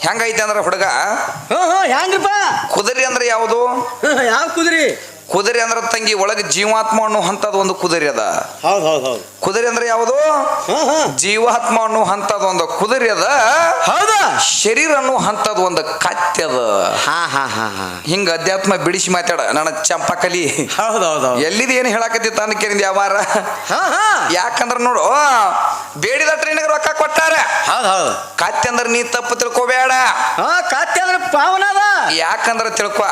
ಹೆಂಗೈತೆ ಅಂದ್ರೆ ಹುಡುಗ? ಹ್ಞೂ ಹ್ಞೂ ಹೆಂಗ್ರಿಪ್ಪ? ಕುದುರೆ ಅಂದ್ರೆ ಯಾವುದು? ಯಾವ ಕುದುರಿ? ಕುದುರೆ ಅಂದ್ರ ತಂಗಿ ಒಳಗೆ ಜೀವಾತ್ಮ ಅನ್ನೋ ಹಂತದ ಒಂದು ಕುದುರೆ ಅದ. ಹೌದು ಹೌದು ಹೌದು. ಕುದುರೆ ಅಂದ್ರೆ ಯಾವುದು? ಜೀವಾತ್ಮ ಅನ್ನೋ ಹಂತದ ಒಂದು ಕುದುರೆ ಅದ. ಹೌದಾ? ಶರೀರ ಅನ್ನೋ ಹಂತದ ಒಂದು ಕತ್ತೆ ಅದ. ಹಾ ಹಾ ಹಾ ಹಾ. ಹಿಂಗ ಅಧ್ಯಾತ್ಮ ಬಿಡಿಸಿ ಮಾತಾಡ ನನ್ನ ಚಂಪಕಲಿ. ಹೌದು ಹೌದು ಎಲ್ಲಿದ ಏನು ಹೇಳಕತ್ತಿ ಯಾವಾರ? ಹಾ ಹಾ. ಯಾಕಂದ್ರ ನೋಡು ಬೇಡಿದ ಟ್ರೈನಿಗೆ ರೊಕ್ಕ ಕೊಟ್ಟಾರ. ಹೌದು ಹೌದು. ಕತ್ತೆ ಅಂದ್ರೆ ನೀ ತಪ್ಪು ತಿಳ್ಕೊಬೇಡ. ಹಾ ಕತ್ತೆ ಅಂದ್ರೆ ಪಾವನ ಅದ. ಯಾಕಂದ್ರ ತಿಳ್ಕೊ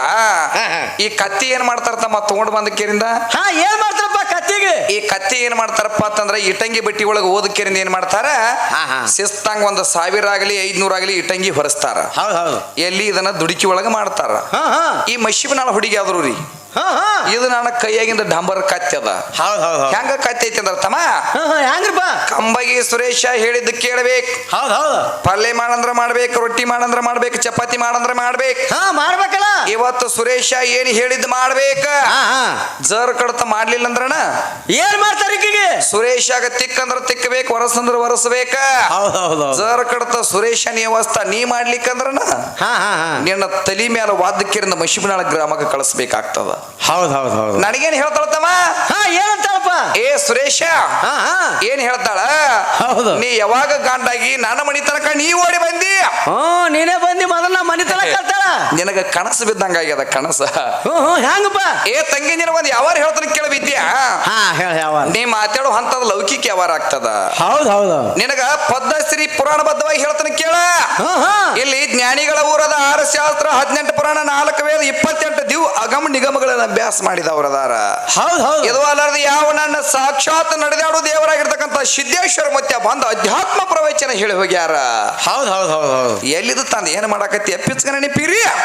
ಈ ಕತ್ತಿ ಏನ್ ಮಾಡ್ತಾರ ತಮ್ಮ ತಗೊಂಡ್ ಬಂದ ಕೇರಿಂದ ಹಾ ಏನ್ ಮಾಡ್ತಾರಪ್ಪ ಕತ್ತಿಗೆ? ಈ ಕತ್ತಿ ಏನ್ ಮಾಡ್ತಾರಪ್ಪ ಅಂತಂದ್ರೆ ಇಟಂಗಿ ಬಟ್ಟಿ ಒಳಗೆ ಓದಕೇರಿಂದ ಏನ್ ಮಾಡ್ತಾರ? ಹಾ, ಹಾ. ಶಿಸ್ತಂಗ್ ಒಂದ್ ಸಾವಿರ ಆಗಲಿ ಐದ್ನೂರ ಆಗಲಿ ಇಟಂಗಿ ಹೊರಸ್ತಾರ. ಹೌದು ಹೌದು. ಎಲ್ಲಿ ಇದನ್ನ ದುಡುಕಿ ಒಳಗ ಮಾಡ್ತಾರ? ಹಾ ಹಾ. ಈ ಮಶಿಬನಾಳ ಹುಡುಗಿ ಆದ್ರು ರೀ. ಹಾ ಹಾ. ಇದು ನನ್ನ ಕೈಯಾಗಿಂದ ಡಾಂಬರ್ ಕತ್ತಿ ಅದ. ಹೌದು ಹೌದು ಹೌದು. ಹೆಂಗ ಕತ್ತಿ ಐತಿ ಅಂದ್ರ ತಮ್ಮ? ಹಾ ಕಂಬಗಿ ಸುರೇಶ ಹೇಳಿದ್ದು ಕೇಳಬೇಕು. ಹೌದು ಹೌದು. ಪಲ್ಯ ಮಾಡಂದ್ರ ಮಾಡ್ಬೇಕು ರೊಟ್ಟಿ ಮಾಡಂದ್ರ ಮಾಡ್ಬೇಕು ಚಪಾತಿ ಮಾಡಂದ್ರ ಮಾಡ್ಬೇಕು. ಹಾ ಮಾಡ್ಬೇಕಲ್ಲ. ಇವತ್ತು ಸುರೇಶ ಏನ್ ಹೇಳಿದ್ ಮಾಡ್ಬೇಕ? ಹಾ ಹಾ. ಜರ್ ಕಡತ ಮಾಡ್ಲಿಲ್ಲ ಅಂದ್ರಣ ಏನ್ ಮಾಡ್ತಾರೆ ಈಕಿಗೆ? ಸುರೇಶಾಗ ತಿಕ್ಕಂದ್ರ ತಿಕ್ಕಬೇಕು ಹೊರಸಂದ್ರ ಹೊರಸಬೇಕ ಹೌದು ಹೌದು ಹೌದು. ಜರ್ ಕಡತ ಸುರೇಶ ನೀ ವಸ್ತ ನೀ ಮಾಡ್ಲಿಕ್ಕಂದ್ರನ ಹಾ ಹಾ ಹಾ. ನಿನ್ನ ತಲಿ ಮ್ಯಾಲ ವಾದಕ್ಕಿರಿಂದ ಮಶಿಬನಾಳ ಗ್ರಾಮಕ್ಕೆ ಕಳಿಸ್ಬೇಕಾಗ್ತದ. ಹೌದ್ ಹೌದು ಹೌದು. ನನಗೇನ್ ಹೇಳ್ತಾಳತಮ್ಮ ಹಾ ಏನಂತಾರಪ್ಪ ಏ ಸುರೇಶ ಹಾ ಹಾ. ಏನ್ ಹೇಳ್ತಾಳ? ಹೌದು. ನೀ ಯಾವಾಗ ಗಂಡಾಗಿ ನನ್ನ ಮನಿ ತನಕ ನೀ ಓಡಿ ಬಂದಿ? ಹ್ಮ್ ನೀನೇ ಬಂದಿ ಮೊದಲ ಮನಿ ತನಕ ನಿನಗ ಕನಸು ಬಿದ್ದಂಗಾಗ್ಯದ ಕನಸ? ಹ್ಞೂ ಹ್ಞೂ ಹೆಂಗಪ್ಪ ಏ ತಂಗಿ ನಿನ ಒಂದ್ ಯಾವಾರ ಹೇಳ್ತಾನೆ ಕೇಳ ವಿದ್ಯಾ ಹಾ ಹೇಳ ಯಾವ ನೀ ಮಾತಾಡೋ ಹಂತದ ಲೌಕಿಕ ಯಾವಾರ ಆಗ್ತದ? ಹೌದು ಹೌದು. ನಿನಗ ಪದ್ಮಶ್ರೀ ಪುರಾಣ ಬದ್ಧವಾಗಿ ಹೇಳ್ತಾನೆ ಕೇಳ. ಇಲ್ಲಿ ಜ್ಞಾನಿಗಳ ಊರದ ಆರು ಶಾಸ್ತ್ರ ಹದಿನೆಂಟು ಪುರಾಣ ನಾಲ್ಕು ವೇದ ಇಪ್ಪತ್ತೆಂಟು ದಿವ್ ಅಗಮ ನಿಗಮಗಳನ್ನ ಅಭ್ಯಾಸ ಮಾಡಿದವರದಾರ ಹೌದು ಹೌದು. ಇದು ಅಲ್ಲದ ಯಾವ ನನ್ನ ಸಾಕ್ಷಾತ್ ನಡೆದಾಡು ದೇವರಾಗಿರ್ತಕ್ಕಂಥ ಸಿದ್ದೇಶ್ವರ ಮತ್ತೆ ಬಂದ ಅಧ್ಯಾತ್ಮ ಪ್ರವಚನ ಹೇಳಿ ಹೋಗ್ಯಾರ. ಹೌದು ಹೌದು ಹೌದು ಹೌದು. ಎಲ್ಲಿದು ತಂದ ಏನ್ ಮಾಡಾಕತ್ತಿ?